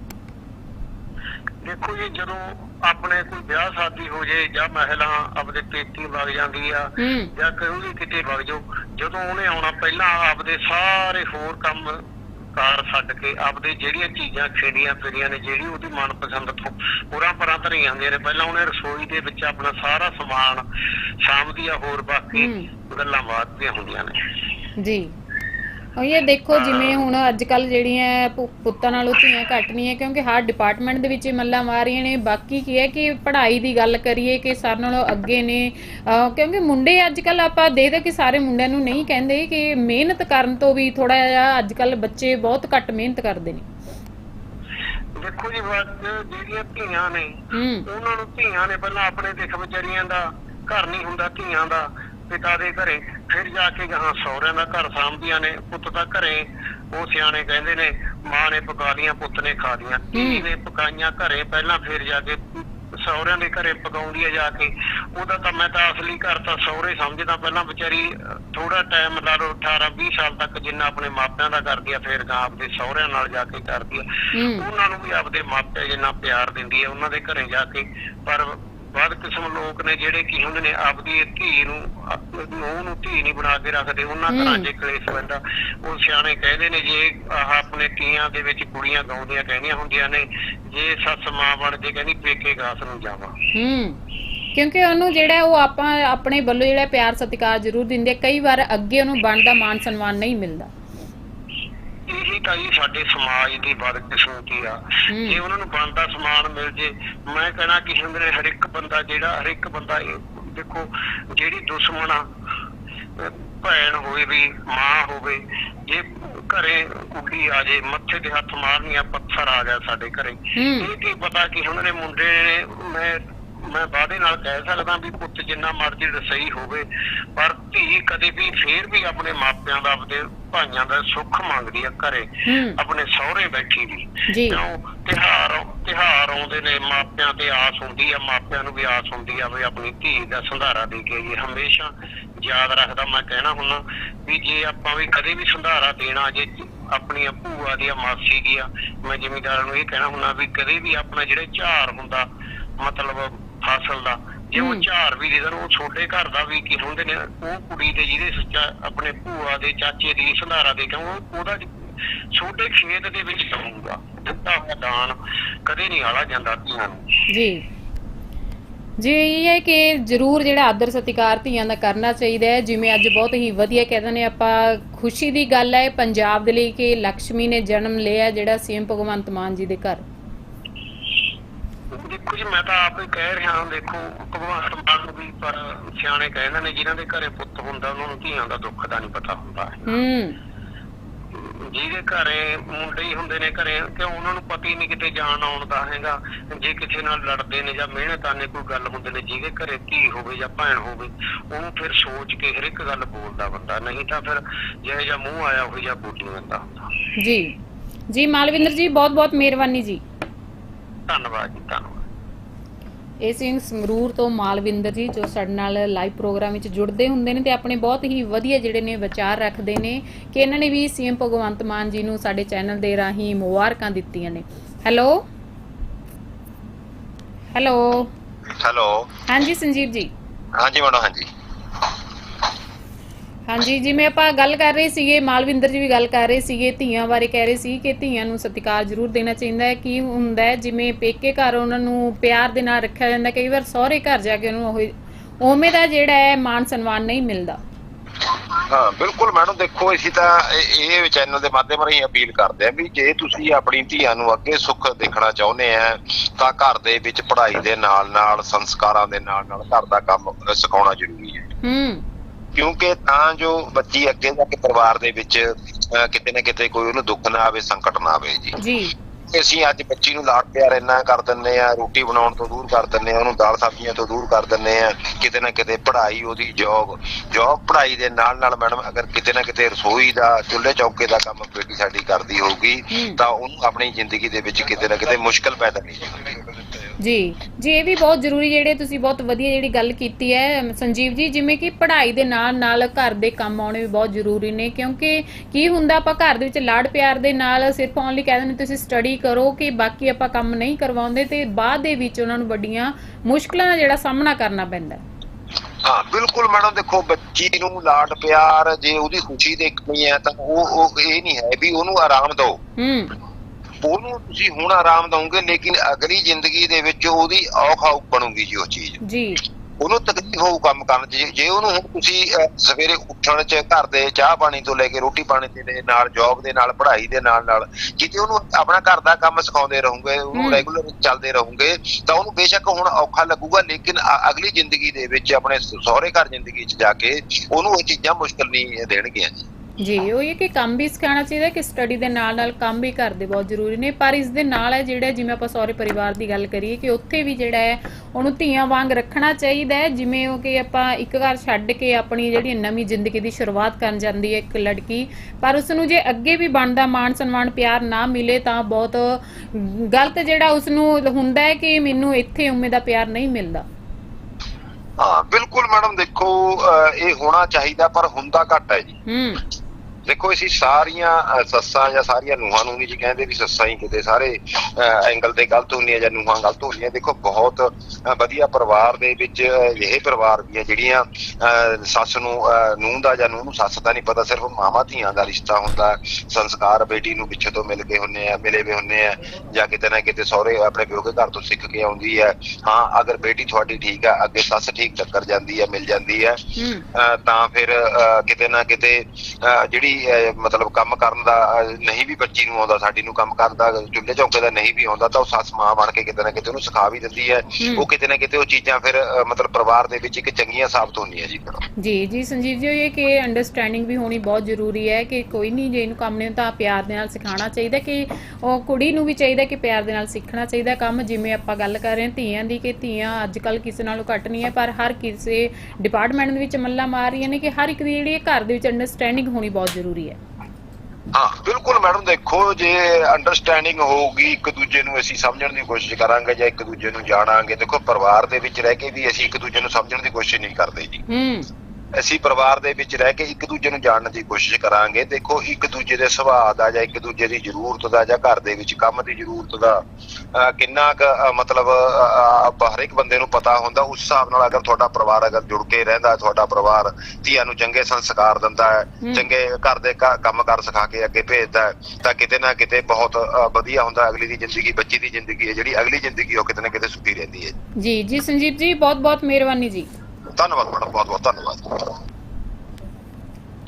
ਦੇਖੋ ਜੀ, ਜਦੋਂ ਆਪਣੇ ਕੋਈ ਵਿਆਹ ਸ਼ਾਦੀ ਹੋ ਜੇ ਜਾਂ ਮਹਿਲਾ ਆਪਦੇ ਪੇਟੀ ਵਗ ਜਾਂਦੀ ਆ ਜਾਂ ਕੋਈ ਕਿਤੇ ਵਗ ਜਾਓ ਜਦੋਂ ਉਹਨੇ ਆਉਣਾ ਪਹਿਲਾਂ ਆਪਦੇ ਸਾਰੇ ਹੋਰ ਕੰਮ ਕਾਰ ਛੱਡ ਕੇ ਆਪਦੇ ਜਿਹੜੀਆਂ ਚੀਜ਼ਾਂ ਖੇਡੀਆਂ ਫਿਰੀਆਂ ਨੇ ਜਿਹੜੀ ਉਹਦੀ ਮਨਪਸੰਦ ਤੋਂ ਪੂਰਾ ਪਰਾਂ ਧਰੀਆਂ ਹੁੰਦੀਆਂ ਨੇ। ਪਹਿਲਾਂ ਉਹਨੇ ਰਸੋਈ ਦੇ ਵਿੱਚ ਆਪਣਾ ਸਾਰਾ ਸਮਾਨ ਸਾਂਭਦੀ ਆ ਹੋਰ ਬਾਕੀ। ਗੱਲਾਂ ਬਾਤ ਦੀਆਂ ਹੁੰਦੀਆਂ ਨੇ। ਜੀ। ਉਹ ਇਹ ਦੇਖੋ ਜਿਵੇਂ ਹੁਣ ਅੱਜ ਕੱਲ ਜਿਹੜੀਆਂ ਪੁ- ਪੁੱਤਾਂ ਨਾਲੋਂ ਧੀਆਂ ਘੱਟ ਨਹੀਂ ਹੈ ਕਿਉਂਕਿ ਹਰ ਡਿਪਾਰਟਮੈਂਟ ਦੇ ਵਿੱਚ ਇਹ ਮੱਲਾਂ ਮਾਰ ਰਹੀਆਂ ਨੇ। ਬਾਕੀ ਕੀ ਹੈ ਕਿ ਪੜ੍ਹਾਈ ਦੀ ਗੱਲ ਕਰੀਏ ਕਿ ਸਾਰਿਆਂ ਨਾਲੋਂ ਅੱਗੇ ਨੇ। ਅਹ ਕਿਉਂਕਿ ਮੁੰਡੇ ਅੱਜ ਕੱਲ ਆਪਾਂ ਦੇਖਦੇ ਕਿ ਸਾਰੇ ਮੁੰਡਿਆਂ ਨੂੰ ਨਹੀਂ ਕਹਿੰਦੇ ਕਿ ਮਿਹਨਤ ਕਰਨ ਤੋਂ ਵੀ ਥੋੜਾ ਜਿਹਾ ਅੱਜ ਕੱਲ ਬੱਚੇ ਬਹੁਤ ਘੱਟ ਮਿਹਨਤ ਕਰਦੇ ਨੇ। ਦੇਖੋ ਜੀ ਬਸ ਜਿਹੜੀਆਂ ਧੀਆਂ ਨੇ ਹੂੰ। ਉਹਨਾਂ ਨੂੰ ਧੀਆਂ ਨੇ ਪਹਿਲਾਂ ਆਪਣੇ ਦੇਖ ਵਿਚਾਰੀਆਂ ਦਾ ਘਰ ਨਹੀਂ ਹੁੰਦਾ ਧੀਆਂ ਦਾ। ਪਿਤਾ ਦੇ ਘਰੇ। ਫਿਰ ਜਾ ਕੇ ਗਾਂ ਸਹੁਰਿਆਂ ਦਾ ਘਰ ਸਾਂਭਦੀਆਂ ਨੇ ਪੁੱਤ ਤਾਂ ਘਰੇ ਉਹ ਸਿਆਣੇ ਕਹਿੰਦੇ ਨੇ ਮਾਂ ਨੇ ਪਕਾ ਲੀਆਂ ਪੁੱਤ ਨੇ ਖਾ ਲੀਆਂ। ਧੀ ਨੇ ਪਕਾਈਆਂ ਘਰੇ ਪਹਿਲਾਂ ਫਿਰ ਜਾ ਕੇ ਸਹੁਰਿਆਂ ਦੇ ਘਰੇ ਪਕਾਉਂਦੀ ਆ ਜਾ ਕੇ। ਉਹਦਾ ਤਾਂ ਮੈਂ ਤਾਂ ਅਸਲੀ ਘਰ ਤਾਂ ਸਹੁਰੇ ਸਮਝਦਾ ਪਹਿਲਾਂ ਵਿਚਾਰੀ ਥੋੜਾ ਟਾਈਮ ਲਾ ਲਓ 18 20 ਸਾਲ ਤੱਕ ਜਿੰਨਾ ਆਪਣੇ ਮਾਪਿਆਂ ਦਾ ਕਰਦੀ ਆ ਫਿਰ ਗਾਂ ਆਪਦੇ ਸਹੁਰਿਆਂ ਨਾਲ ਜਾ ਕੇ ਕਰਦੀ ਆ ਉਹਨਾਂ ਨੂੰ ਵੀ ਆਪਦੇ ਮਾਪੇ ਜਿੰਨਾ ਪਿਆਰ ਦਿੰਦੀ ਹੈ ਉਹਨਾਂ ਦੇ ਘਰੇ ਜਾ ਕੇ। ਪਰ ਵੱਧ ਕਿਸਮ ਲੋਕ ਨੇ ਜਿਹੜੇ ਕੀ ਹੁੰਦੇ ਨੇ ਆਪਦੀ ਧੀ ਨੂੰ ਨੂੰ ਨੂੰ ਧੀ ਨਹੀਂ ਬਣਾ ਕੇ ਰੱਖਦੇ ਉਹਨਾਂ। ਘਰਾਂ 'ਚ ਕਲੇਸ਼ ਪੈਂਦਾ ਉਹ ਸਿਆਣੇ ਕਹਿੰਦੇ ਨੇ ਜੇ ਆਹ ਆਪਣੇ ਤੀਆਂ ਦੇ ਵਿੱਚ ਕੁੜੀਆਂ ਗਾਉਂਦੀਆਂ ਕਹਿੰਦੀਆਂ ਹੁੰਦੀਆਂ ਨੇ ਜੇ ਸੱਸ ਮਾਂ ਬਣ ਜੇ ਕਹਿੰਦੀ ਪੇਕੇ ਗਾਸ ਨੂੰ ਜਾਵਾਂ ਹੂੰ ਕਿਉਂਕਿ ਉਹਨੂੰ ਜਿਹੜਾ ਉਹ ਆਪਾਂ ਆਪਣੇ ਵੱਲੋਂ ਜਿਹੜਾ ਪਿਆਰ ਸਤਿਕਾਰ ਜ਼ਰੂਰ ਦਿੰਦੇ। ਕਈ ਵਾਰ ਅੱਗੇ ਉਹਨੂੰ ਬਣਦਾ ਮਾਨ ਸਨਮਾਨ ਨਹੀਂ ਮਿਲਦਾ ਜੀ ਸਾਡੇ ਸਮਾਜ ਦੀ ਬਦਕਿਸਮਤੀ ਆ। ਜੇ ਉਹਨਾਂ ਨੂੰ ਬਣਦਾ ਸਮਾਨ ਮਿਲ ਜੇ ਮੈਂ ਕਹਿਣਾ ਕਿ ਨੇ ਹਰ ਇੱਕ ਬੰਦਾ ਜਿਹੜਾ ਹਰ ਇੱਕ ਬੰਦਾ ਦੇਖੋ ਜਿਹੜੀ ਦੁਸ਼ਮਣ ਆ ਭੈਣ ਹੋਵੇ ਵੀ ਮਾਂ ਹੋਵੇ ਜੇ ਘਰੇ ਕੁੜੀ ਆ ਜੇ ਮੱਥੇ ਤੇ ਹੱਥ ਮਾਰਨੀਆਂ ਪੱਥਰ ਆ ਗਿਆ ਸਾਡੇ ਘਰੇ। ਇਹ ਕੀ ਪਤਾ ਕਿ ਉਹਨਾਂ ਨੇ ਮੁੰਡੇ ਨੇ ਮੈਂ ਮੈਂ ਵਾਅਦੇ ਨਾਲ ਕਹਿ ਸਕਦਾ ਵੀ ਪੁੱਤ ਜਿੰਨਾ ਮਰਜ਼ੀ ਸਹੀ ਹੋਵੇ ਪਰ ਧੀ ਕਦੇ ਵੀ ਫੇਰ ਵੀ ਆਪਣੇ ਮਾਪਿਆਂ ਦਾ ਆਪਣੇ ਭਾਈਆਂ ਦਾ ਸੁੱਖ ਮੰਗਦੀ ਆ ਘਰੇ ਆਪਣੇ ਸਹੁਰੇ ਬੈਠੀ ਵੀ ਜੀ। ਕਿਉਂ? ਤਿਹਾਰ ਤਿਹਾਰ ਆਉਂਦੇ ਨੇ ਮਾਪਿਆਂ ਤੇ ਆਸ ਹੁੰਦੀ ਆ ਮਾਪਿਆਂ ਨੂੰ ਵੀ ਆਸ ਹੁੰਦੀ ਆ ਵੀ ਆਪਣੀ ਧੀ ਦਾ ਸੰਧਾਰਾ ਦੇ ਕੇ ਆਈਏ। ਹਮੇਸ਼ਾ ਯਾਦ ਰੱਖਦਾ ਮੈਂ ਕਹਿਣਾ ਹੁੰਦਾ ਵੀ ਜੇ ਆਪਾਂ ਵੀ ਕਦੇ ਵੀ ਸੰਧਾਰਾ ਦੇਣਾ ਜੇ ਆਪਣੀਆਂ ਭੂਆ ਦੀ ਮਾਸੀ ਦੀ ਆ ਮੈਂ ਜ਼ਿਮੀਦਾਰਾਂ ਨੂੰ ਇਹ ਕਹਿਣਾ ਹੁੰਦਾ ਵੀ ਕਦੇ ਵੀ ਆਪਣਾ ਜਿਹੜੇ ਝਾਰ ਹੁੰਦਾ ਮਤਲਬ ਫਸਲ ਦਾ। ਜੇ ਉਹ। ਝਾਰ ਵੀ ਦੇ ਦੇਣ ਉਹ ਛੋਟੇ ਘਰ ਦਾ ਵੀ ਕੀ ਹੁੰਦੇ ਨੇ ਉਹ ਕੁੜੀ ਦੇ ਜਿਹਦੇ ਸੱਚਾ ਆਪਣੇ ਭੂਆ ਦੇ ਚਾਚੇ ਦੀ ਸੰਧਾਰਾ ਦੇ ਕੇ ਉਹ ਉਹਦਾ ਛੋਟੇ ਖੇਤ ਦੇ ਵਿੱਚ ਰਹੂਗਾ ਦਿੱਤਾ ਹੋਇਆ ਦਾਨ ਕਦੇ ਨਹੀਂ ਆਲਾ ਜਾਂਦਾ ਧੀਆਂ ਨੂੰ। ਜੀ। ਜੀ ਇਹ ਹੈ ਕਿ ਜ਼ਰੂਰ ਜਿਹੜਾ ਆਦਰ ਸਤਿਕਾਰ ਧੀਆਂ ਦਾ ਕਰਨਾ ਚਾਹੀਦਾ ਹੈ। ਜਿਵੇਂ ਅੱਜ ਬਹੁਤ ਹੀ ਵਧੀਆ ਕਹਿੰਦੇ ਨੇ ਆਪਾਂ ਖੁਸ਼ੀ ਦੀ ਗੱਲ ਹੈ ਪੰਜਾਬ ਦੇ ਲਈ ਕਿ ਲక్ష్ਮੀ ਨੇ ਜਨਮ ਲਿਆ ਜਿਹੜਾ ਸੀਐਮ ਭਗਵੰਤ ਮਾਨ ਜੀ ਦੇ ਘਰ। ਦੇਖੋ ਜੀ ਮੈਂ ਤਾਂ ਆਪ ਹੀ ਕਹਿ ਰਿਹਾ ਦੇਖੋ ਭਗਵਾਨ ਮਾਨ ਨੂੰ ਵੀ ਪਰ ਸਿਆਣੇ ਕਹਿੰਦੇ ਨੇ ਜਿਨ੍ਹਾਂ ਦੇ ਘਰੇ ਪੁੱਤ ਹੁੰਦਾ ਉਹਨਾਂ ਨੂੰ ਧੀਆਂ ਦਾ ਦੁੱਖ ਦਾ ਨਹੀਂ ਪਤਾ ਹੁੰਦਾ। ਹੂੰ। ਜਿਹਦੇ ਘਰੇ ਮੁੰਡੇ ਹੀ ਹੁੰਦੇ ਨੇ ਘਰੇ ਕਿਉਂ ਉਹਨਾਂ ਨੂੰ ਪਤਾ ਹੀ ਨਹੀਂ ਕਿਤੇ ਜਾਣ ਆਉਣ ਦਾ ਹੈਗਾ। ਜੇ ਕਿਸੇ ਨਾਲ ਲੜਦੇ ਨੇ ਜਾਂ ਮਿਹਨਤਾਨੇ ਕੋਈ ਗੱਲ ਹੁੰਦੇ ਨੇ ਜਿਹਦੇ ਘਰੇ ਧੀ ਹੋਵੇ ਜਾਂ ਭੈਣ ਹੋਵੇ ਉਹਨੂੰ ਫਿਰ ਸੋਚ ਕੇ ਹਰ ਇੱਕ ਗੱਲ ਬੋਲਦਾ ਬੰਦਾ। ਨਹੀਂ ਤਾਂ ਫਿਰ ਜਿਹੋ ਜਿਹਾ ਮੂੰਹ ਆਇਆ ਉਹ ਜਿਹਾ ਬੋਲੀ ਜਾਂਦਾ ਹੁੰਦਾ। ਜੀ। ਜੀ ਮਾਲਵਿੰਦਰ ਜੀ ਬਹੁਤ ਬਹੁਤ ਮਿਹਰਬਾਨੀ ਜੀ। ਧੰਨਵਾਦ ਜੀ ਧੰਨਵਾਦ। ਇਹ ਸਿੰਘ ਸੰਗਰੂਰ ਤੋਂ ਮਾਲਵਿੰਦਰ ਜੀ ਜੋ ਸਾਡੇ ਨਾਲ ਲਾਈਵ ਪ੍ਰੋਗਰਾਮ ਵਿੱਚ ਜੁੜਦੇ ਹੁੰਦੇ ਨੇ ਤੇ ਆਪਣੇ ਬਹੁਤ ਹੀ ਵਧੀਆ ਜਿਹੜੇ ਨੇ ਵਿਚਾਰ ਰੱਖਦੇ ਨੇ ਕਿ ਇਹਨਾਂ ਨੇ ਵੀ ਸੀਐਮ ਭਗਵੰਤ ਮਾਨ ਜੀ ਨੂੰ ਸਾਡੇ ਚੈਨਲ ਦੇ ਰਾਹੀਂ ਮੁਬਾਰਕਾਂ ਦਿੱਤੀਆਂ ਨੇ। ਹੈਲੋ? ਹੈਲੋ? ਹੈਲੋ? ਹਾਂਜੀ ਸੰਜੀਵ ਜੀ। ਹਾਂਜੀ ਮੈਡਮ ਹਾਂਜੀ। ਹਾਂਜੀ ਜਿਵੇਂ ਆਪਾਂ ਗੱਲ ਕਰ ਰਹੇ ਸੀਗੇ ਮਾਲਵਿੰਦਰ ਜੀ ਵੀ ਗੱਲ ਕਰ ਰਹੇ ਸੀਗੇ ਧੀਆਂ ਬਾਰੇ ਕਹਿ ਰਹੇ ਸੀ ਕਿ ਧੀਆਂ ਨੂੰ ਸਤਿਕਾਰ ਜ਼ਰੂਰ ਦੇਣਾ ਚਾਹੀਦਾ ਹੈ। ਕੀ ਹੁੰਦਾ ਹੈ ਜਿਵੇਂ ਪੇਕੇ ਘਰ ਉਹਨਾਂ ਨੂੰ ਪਿਆਰ ਦੇ ਨਾਲ ਰੱਖਿਆ ਜਾਂਦਾ ਕਈ ਵਾਰ ਸਹੁਰੇ ਘਰ ਜਾ ਕੇ ਉਹਨੂੰ ਉਹ ਉਵੇਂ ਦਾ ਜਿਹੜਾ ਹੈ ਮਾਨ ਸਨਮਾਨ ਨਹੀਂ ਮਿਲਦਾ। ਹਾਂ ਬਿਲਕੁਲ ਮੈਡਮ ਦੇਖੋ ਅਸੀਂ ਤਾਂ ਇਹ- ਇਹ ਚੈਨਲ ਦੇ ਮਾਧਿਅਮ ਰਾਹੀਂ ਅਪੀਲ ਕਰਦੇ ਆ ਵੀ ਜੇ ਤੁਸੀਂ ਆਪਣੀ ਧੀਆਂ ਨੂੰ ਅੱਗੇ ਸੁੱਖ ਦੇਖਣਾ ਚਾਹੁੰਦੇ ਆ ਤਾਂ ਘਰ ਦੇ ਵਿੱਚ ਪੜ੍ਹਾਈ ਦੇ ਨਾਲ ਨਾਲ ਸੰਸਕਾਰਾਂ ਦੇ ਨਾਲ ਨਾਲ ਘਰ ਦਾ ਕੰਮ ਸਿਖਾਉਣਾ ਜ਼ਰੂਰੀ ਹੈ। ਹੂੰ। ਕਿਉਂਕਿ ਤਾਂ ਜੋ ਬੱਚੀ ਅੱਗੇ ਜਾ ਕੇ ਪਰਿਵਾਰ ਦੇ ਵਿੱਚ ਕਿਤੇ ਨਾ ਕਿਤੇ ਕੋਈ ਉਹਨੂੰ ਦੁੱਖ ਨਾ ਆਵੇ ਸੰਕਟ ਨਾ ਆਵੇ ਜੀ। ਜੀ। ਅਸੀਂ ਅੱਜ ਬੱਚੀ ਨੂੰ ਲਾਡ ਪਿਆਰ ਇੰਨਾ ਕਰ ਦਿੰਨੇ ਆ ਰੋਟੀ ਬਣਾਉਣ ਤੋਂ ਦੂਰ ਕਰ ਦਿੰਨੇ ਆ ਉਹਨੂੰ ਦਾਲ ਸਬਜ਼ੀਆਂ ਤੋਂ ਦੂਰ ਕਰ ਦਿੰਨੇ ਆ ਕਿਤੇ ਨਾ ਕਿਤੇ ਪੜ੍ਹਾਈ ਉਹਦੀ ਜੌਬ ਜੌਬ ਪੜ੍ਹਾਈ ਦੇ ਨਾਲ ਨਾਲ ਮੈਡਮ ਅਗਰ ਕਿਤੇ ਨਾ ਕਿਤੇ ਰਸੋਈ ਦਾ ਚੁੱਲ੍ਹੇ ਚੌਕੇ ਦਾ ਕੰਮ ਬੇਟੀ ਸਾਡੀ ਕਰਦੀ ਹੋਊਗੀ। ਤਾਂ ਉਹਨੂੰ ਆਪਣੀ ਜ਼ਿੰਦਗੀ ਦੇ ਵਿੱਚ ਕਿਤੇ ਨਾ ਕਿਤੇ ਮੁਸ਼ਕਲ ਪੈਦਾ ਨਹੀਂ ਹੋਊਗੀ ਜੀ। ਜੀ ਇਹ ਵੀ ਬਹੁਤ ਜ਼ਰੂਰੀ ਜਿਹੜੇ ਤੁਸੀਂ ਬਹੁਤ ਵਧੀਆ ਜਿਹੜੀ ਗੱਲ ਕੀਤੀ ਹੈ ਸੰਜੀਵ ਜੀ ਜਿਵੇਂ ਕਿ ਪੜ੍ਹਾਈ ਦੇ ਨਾਲ ਨਾਲ ਘਰ ਦੇ ਕੰਮ ਆਉਣੇ ਵੀ ਬਹੁਤ ਜ਼ਰੂਰੀ ਨੇ ਕਿਉਂਕਿ ਕੀ ਹੁੰਦਾ ਆਪਾਂ ਘਰ ਦੇ ਵਿੱਚ ਲਾਡ ਪਿਆਰ ਦੇ ਨਾਲ ਸਿਰਫ ਓਨਲੀ ਕਹਿ ਦਿੰਦੇ ਤੁਸੀਂ ਸਟੱਡੀ ਕਰੋ ਕਿ ਬਾਕੀ ਆਪਾਂ ਕੰਮ ਨਹੀਂ ਕਰਵਾਉਂਦੇ ਤੇ ਬਾਅਦ ਦੇ ਵਿੱਚ ਉਹਨਾਂ ਨੂੰ ਵੱਡੀਆਂ ਮੁਸ਼ਕਲਾਂ ਦਾ ਜਿਹੜਾ ਸਾਹਮਣਾ ਕਰਨਾ ਪੈਂਦਾ। ਹੈ। ਬਿਲਕੁਲ ਮੈਡਮ ਦੇਖੋ ਬੱਚੀ ਨੂੰ ਲਾਡ ਪਿਆਰ ਜੇ ਉਹਦੀ ਖੁਸ਼ੀ ਦੇਖਣੀ ਹੈ ਤਾਂ ਉਹ ਇਹ ਨਹੀਂ ਹੈ ਵੀ ਉਹਨੂੰ ਆਰਾਮ ਦਿਓ। ਹੂੰ। ਉਹਨੂੰ ਤੁਸੀਂ ਹੁਣ ਆਰਾਮ ਦਵੋਗੇ ਲੇਕਿਨ ਅਗਲੀ ਜ਼ਿੰਦਗੀ ਦੇ ਵਿੱਚ ਉਹਦੀ ਔਖਾ ਬਣੂਗੀ ਜੀ ਉਹ ਚੀਜ਼। ਜੀ। ਉਹਨੂੰ ਤਕਲੀਫ ਹੋਊ ਕੰਮ ਕਰਨ 'ਚ। ਜੇ- ਉਹਨੂੰ ਹੁਣ ਤੁਸੀਂ ਸਵੇਰੇ ਉੱਠਣ 'ਚ ਘਰ ਦੇ ਚਾਹ ਪਾਣੀ ਤੋਂ ਲੈ ਕੇ ਰੋਟੀ ਪਾਣੀ ਦੇ ਨਾਲ ਜੌਬ ਦੇ ਨਾਲ ਪੜ੍ਹਾਈ ਦੇ ਨਾਲ ਨਾਲ ਕਿਤੇ ਉਹਨੂੰ ਆਪਣਾ ਘਰ ਦਾ ਕੰਮ ਸਿਖਾਉਂਦੇ ਰਹੋਗੇ ਉਹਨੂੰ। ਰੈਗੂਲਰ ਚੱਲਦੇ ਰਹੋਗੇ ਤਾਂ ਉਹਨੂੰ ਬੇਸ਼ੱਕ ਹੁਣ ਔਖਾ ਲੱਗੂਗਾ ਲੇਕਿਨ ਅਗਲੀ ਜ਼ਿੰਦਗੀ ਦੇ ਵਿੱਚ ਆਪਣੇ ਸਹੁਰੇ ਘਰ ਜ਼ਿੰਦਗੀ 'ਚ ਜਾ ਕੇ ਉਹਨੂੰ ਉਹ ਚੀਜ਼ਾਂ ਮੁਸ਼ਕਲ ਨਹੀਂ ਦੇਣਗੀਆਂ ਜੀ। ਜੀ ਉਹ ਇਹ ਕਿ ਕੰਮ ਵੀ ਸਿਖਾਉਣਾ ਚਾਹੀਦਾ ਕਿ ਸਟੱਡੀ ਦੇ ਨਾਲ ਨਾਲ ਕੰਮ ਵੀ ਕਰਦੇ ਬਹੁਤ ਜ਼ਰੂਰੀ ਨੇ ਪਰ ਇਸ ਦੇ ਨਾਲ ਹੈ ਜਿਹੜਾ ਜਿਵੇਂ ਆਪਾਂ ਸਹੁਰੇ ਪਰਿਵਾਰ ਦੀ ਗੱਲ ਕਰੀਏ ਕਿ ਉੱਥੇ ਵੀ ਜਿਹੜਾ ਹੈ ਉਹਨੂੰ ਧੀਆਂ ਵਾਂਗ ਰੱਖਣਾ ਚਾਹੀਦਾ ਹੈ ਜਿਵੇਂ ਉਹ ਕਿ ਆਪਾਂ ਇੱਕ ਘਰ ਛੱਡ ਕੇ ਆਪਣੀ ਜਿਹੜੀ ਨਵੀਂ ਜ਼ਿੰਦਗੀ ਦੀ ਸ਼ੁਰੂਆਤ ਕਰਨ ਜਾਂਦੀ ਹੈ ਇੱਕ ਲੜਕੀ ਪਰ ਉਸ ਨੂੰ ਜੇ ਅੱਗੇ ਵੀ ਬਣਦਾ ਮਾਣ ਸਨਮਾਨ ਪਿਆਰ ਨਾ ਮਿਲੇ ਤਾਂ ਬਹੁਤ ਗਲਤ ਜਿਹੜਾ ਉਸ ਨੂੰ ਹੁੰਦਾ ਹੈ ਕਿ ਮੈਨੂੰ ਇੱਥੇ ਉਮੇ ਦਾ ਪਿਆਰ ਨਹੀਂ ਮਿਲਦਾ। ਹਾਂ ਬਿਲਕੁਲ ਮੈਡਮ ਦੇਖੋ ਇਹ ਹੋਣਾ ਚਾਹੀਦਾ ਪਰ ਹੁੰਦਾ ਘੱਟ ਹੈ ਜੀ। ਹੂੰ। ਦੇਖੋ ਅਸੀਂ ਸਾਰੀਆਂ ਸੱਸਾਂ ਜਾਂ ਸਾਰੀਆਂ ਨੂੰਹਾਂ ਨੂੰ ਨਹੀਂ ਜੀ ਕਹਿੰਦੇ ਵੀ ਸੱਸਾਂ ਹੀ ਕਿਤੇ ਸਾਰੇ ਐਂਗਲ ਤੇ ਗਲਤ ਹੁੰਦੀਆਂ ਜਾਂ ਨੂੰਹਾਂ ਗਲਤ ਹੁੰਦੀਆਂ। ਦੇਖੋ ਬਹੁਤ ਵਧੀਆ ਪਰਿਵਾਰ ਦੇ ਵਿੱਚ ਇਹ ਪਰਿਵਾਰ ਵੀ ਹੈ ਜਿਹੜੀਆਂ ਸੱਸ ਨੂੰ ਨੂੰਹ ਦਾ ਜਾਂ ਨੂੰਹ ਨੂੰ ਸੱਸ ਦਾ ਨਹੀਂ ਪਤਾ ਸਿਰਫ ਮਾਵਾਂ ਧੀਆਂ ਦਾ ਰਿਸ਼ਤਾ ਹੁੰਦਾ। ਸੰਸਕਾਰ ਬੇਟੀ ਨੂੰ ਪਿੱਛੇ ਤੋਂ ਮਿਲ ਕੇ ਹੁੰਨੇ ਆ ਮਿਲੇ ਵੇ ਹੁੰਨੇ ਆ ਜਾਂ ਕਿਤੇ ਨਾ ਕਿਤੇ ਸਹੁਰੇ ਆਪਣੇ ਪਿਓ ਦੇ ਘਰ ਤੋਂ ਸਿੱਖ ਕੇ ਆਉਂਦੀ ਹੈ। ਹਾਂ ਅਗਰ ਬੇਟੀ ਤੁਹਾਡੀ ਠੀਕ ਹੈ ਅੱਗੇ ਸੱਸ ਠੀਕ ਟੱਕਰ ਜਾਂਦੀ ਹੈ ਮਿਲ ਜਾਂਦੀ ਹੈ। ਤਾਂ ਫਿਰ ਕਿਤੇ ਨਾ ਕਿਤੇ ਜਿਹੜੀ ਮਤਲਬ ਕੰਮ ਕਰਨ ਦਾ ਨਹੀਂ ਵੀ ਬੱਚੀ ਨੂੰ ਆਉਂਦਾ ਸਾਡੀ ਨੂੰ ਕੰਮ ਕਰਨ ਦਾ ਚੁੱਲ੍ਹੇ ਚੌਂਕੇ ਦਾ ਨਹੀਂ ਵੀ ਆਉਂਦਾ ਤਾਂ ਉਹ ਸੱਸ ਮਾਂ ਬਣ ਕੇ ਕਿਤੇ ਨਾ ਕਿਤੇ ਉਹਨੂੰ ਸਿਖਾ ਵੀ ਦਿੰਦੀ ਹੈ। ਉਹ ਕਿਤੇ ਨਾ ਕਿਤੇ ਉਹ ਚੀਜ਼ਾਂ ਫਿਰ ਮਤਲਬ ਪਰਿਵਾਰ ਦੇ ਵਿੱਚ ਇੱਕ ਚੰਗੀਆਂ ਸਾਬਤ ਹੁੰਦੀਆਂ ਜੀ ਫਿਰ। ਜੀ ਜੀ ਸੰਜੀਵ ਜੀ ਇਹ ਕਿ ਅੰਡਰਸਟੈਂਡਿੰਗ ਵੀ ਹੋਣੀ ਬਹੁਤ ਜ਼ਰੂਰੀ ਹੈ ਕਿ ਕੋਈ ਨਹੀਂ ਜੇ ਇਹਨੂੰ ਕੰਮ ਨਹੀਂ ਤਾਂ ਪਿਆਰ ਦੇ ਨਾਲ ਸਿਖਾਉਣਾ ਚਾਹੀਦਾ ਕਿ ਉਹ ਕੁੜੀ ਨੂੰ ਵੀ ਚਾਹੀਦਾ ਕਿ ਪਿਆਰ ਦੇ ਨਾਲ ਸਿੱਖਣਾ ਚਾਹੀਦਾ ਕੰਮ। ਜਿਵੇਂ ਆਪਾਂ ਗੱਲ ਕਰ ਰਹੇ ਹਾਂ ਧੀਆਂ ਦੀ ਕਿ ਧੀਆਂ ਅੱਜ ਕੱਲ ਕਿਸੇ ਨਾਲੋਂ ਘੱਟ ਨਹੀਂ ਹੈ ਪਰ ਹਰ ਕਿਸੇ ਡਿਪਾਰਟਮੈਂਟ ਦੇ ਵਿੱਚ ਮੱਲਾ ਮਾਰ ਰਹੀਆਂ ਨੇ ਕਿ ਹਰ ਇੱਕ ਦੀ ਜਿਹੜੀ ਘਰ ਦੇ ਵਿੱਚ ਅੰਡਰਸਟੈਂਡਿੰਗ ਹੋਣੀ ਬਹੁਤ ਜ਼ਰੂਰੀ ਹੈ। ਹਾਂ ਬਿਲਕੁਲ ਮੈਡਮ ਦੇਖੋ ਜੇ ਅੰਡਰਸਟੈਂਡਿੰਗ ਹੋਊਗੀ ਇੱਕ ਦੂਜੇ ਨੂੰ ਅਸੀਂ ਸਮਝਣ ਦੀ ਕੋਸ਼ਿਸ਼ ਕਰਾਂਗੇ ਜਾਂ ਇੱਕ ਦੂਜੇ ਨੂੰ ਜਾਣਾਂਗੇ। ਦੇਖੋ ਪਰਿਵਾਰ ਦੇ ਵਿੱਚ ਰਹਿ ਕੇ ਵੀ ਅਸੀਂ ਇੱਕ ਦੂਜੇ ਨੂੰ ਸਮਝਣ ਦੀ ਕੋਸ਼ਿਸ਼ ਨਹੀਂ ਕਰਦੇ ਜੀ। ਹੂੰ। ਅਸੀਂ ਪਰਿਵਾਰ ਦੇ ਵਿੱਚ ਰਹਿ ਕੇ ਇੱਕ ਦੂਜੇ ਨੂੰ ਜਾਣਨ ਦੀ ਕੋਸ਼ਿਸ਼ ਕਰਾਂਗੇ। ਦੇਖੋ ਇੱਕ ਦੂਜੇ ਦੇ ਸੁਭਾਅ ਦਾ ਜਾਂ ਇੱਕ ਦੂਜੇ ਦੀ ਜ਼ਰੂਰਤ ਦਾ ਜਾਂ ਘਰ ਦੇ ਵਿੱਚ ਕੰਮ ਦੀ ਜ਼ਰੂਰਤ ਦਾ ਕਿੰਨਾ ਮਤਲਬ ਹਰ ਇੱਕ ਬੰਦੇ ਨੂੰ ਪਤਾ ਹੁੰਦਾ ਉਸ ਹਿਸਾਬ ਨਾਲ ਅਗਰ ਤੁਹਾਡਾ ਪਰਿਵਾਰ ਅਗਰ ਜੁੜ ਕੇ ਰਹਿੰਦਾ ਤੁਹਾਡਾ ਪਰਿਵਾਰ ਧੀਆਂ ਨੂੰ ਚੰਗੇ ਸੰਸਕਾਰ ਦਿੰਦਾ ਹੈ। ਚੰਗੇ ਘਰ ਦੇ ਕੰਮ ਕਾਰ ਸਿਖਾ ਕੇ ਅੱਗੇ ਭੇਜਦਾ ਤਾਂ ਕਿਤੇ ਨਾ ਕਿਤੇ ਬਹੁਤ ਵਧੀਆ ਹੁੰਦਾ ਅਗਲੀ ਦੀ ਜ਼ਿੰਦਗੀ ਬੱਚੀ ਦੀ ਜ਼ਿੰਦਗੀ ਹੈ ਜਿਹੜੀ ਅਗਲੀ ਜ਼ਿੰਦਗੀ ਉਹ ਕਿਤੇ ਨਾ ਕਿਤੇ ਸੁਖੀ ਰਹਿੰਦੀ ਹੈ। ਜੀ ਜੀ ਸੰਜੀਵ ਜੀ ਬਹੁਤ ਬਹੁਤ ਮਿਹਰਬਾਨੀ ਜੀ। ਧੰਨਵਾਦ ਮੈਡਮ, ਬਹੁਤ ਬਹੁਤ ਧੰਨਵਾਦ।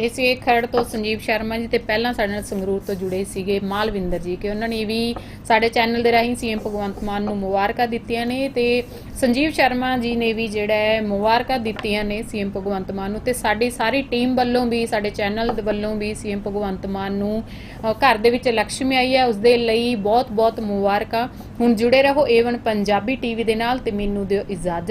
ਇਹ ਸੀ ਖਰੜ ਤੋਂ ਸੰਜੀਵ ਸ਼ਰਮਾ ਜੀ ਤੇ ਪਹਿਲਾਂ ਸਾਡੇ ਨਾਲ ਸੰਗਰੂਰ ਤੋਂ ਜੁੜੇ ਸੀਗੇ ਮਾਲਵਿੰਦਰ ਜੀ ਕਿ ਉਹਨਾਂ ਨੇ ਵੀ ਸਾਡੇ ਚੈਨਲ ਦੇ ਰਾਹੀਂ ਸੀਐਮ ਭਗਵੰਤ ਮਾਨ ਨੂੰ ਮੁਬਾਰਕਾਂ ਦਿੱਤੀਆਂ ਨੇ ਤੇ ਸੰਜੀਵ ਸ਼ਰਮਾ ਜੀ ਨੇ ਵੀ ਜਿਹੜਾ ਹੈ ਮੁਬਾਰਕਾਂ ਦਿੱਤੀਆਂ ਨੇ ਸੀਐਮ ਭਗਵੰਤ ਮਾਨ ਨੂੰ ਤੇ ਸਾਡੀ ਸਾਰੀ ਟੀਮ ਵੱਲੋਂ ਵੀ, ਸਾਡੇ ਚੈਨਲ ਦੇ ਵੱਲੋਂ ਵੀ ਸੀਐਮ ਭਗਵੰਤ ਮਾਨ ਨੂੰ ਘਰ ਦੇ ਵਿੱਚ ਲక్ష్ਮੀ ਆਈ ਹੈ ਉਸ ਦੇ ਲਈ ਬਹੁਤ ਬਹੁਤ ਮੁਬਾਰਕਾਂ। ਹੁਣ ਜੁੜੇ ਰਹੋ ਏਵਨ ਪੰਜਾਬੀ ਟੀਵੀ ਦੇ ਨਾਲ ਤੇ ਮੈਨੂੰ ਦਿਓ ਇਜਾਜ਼ਤ।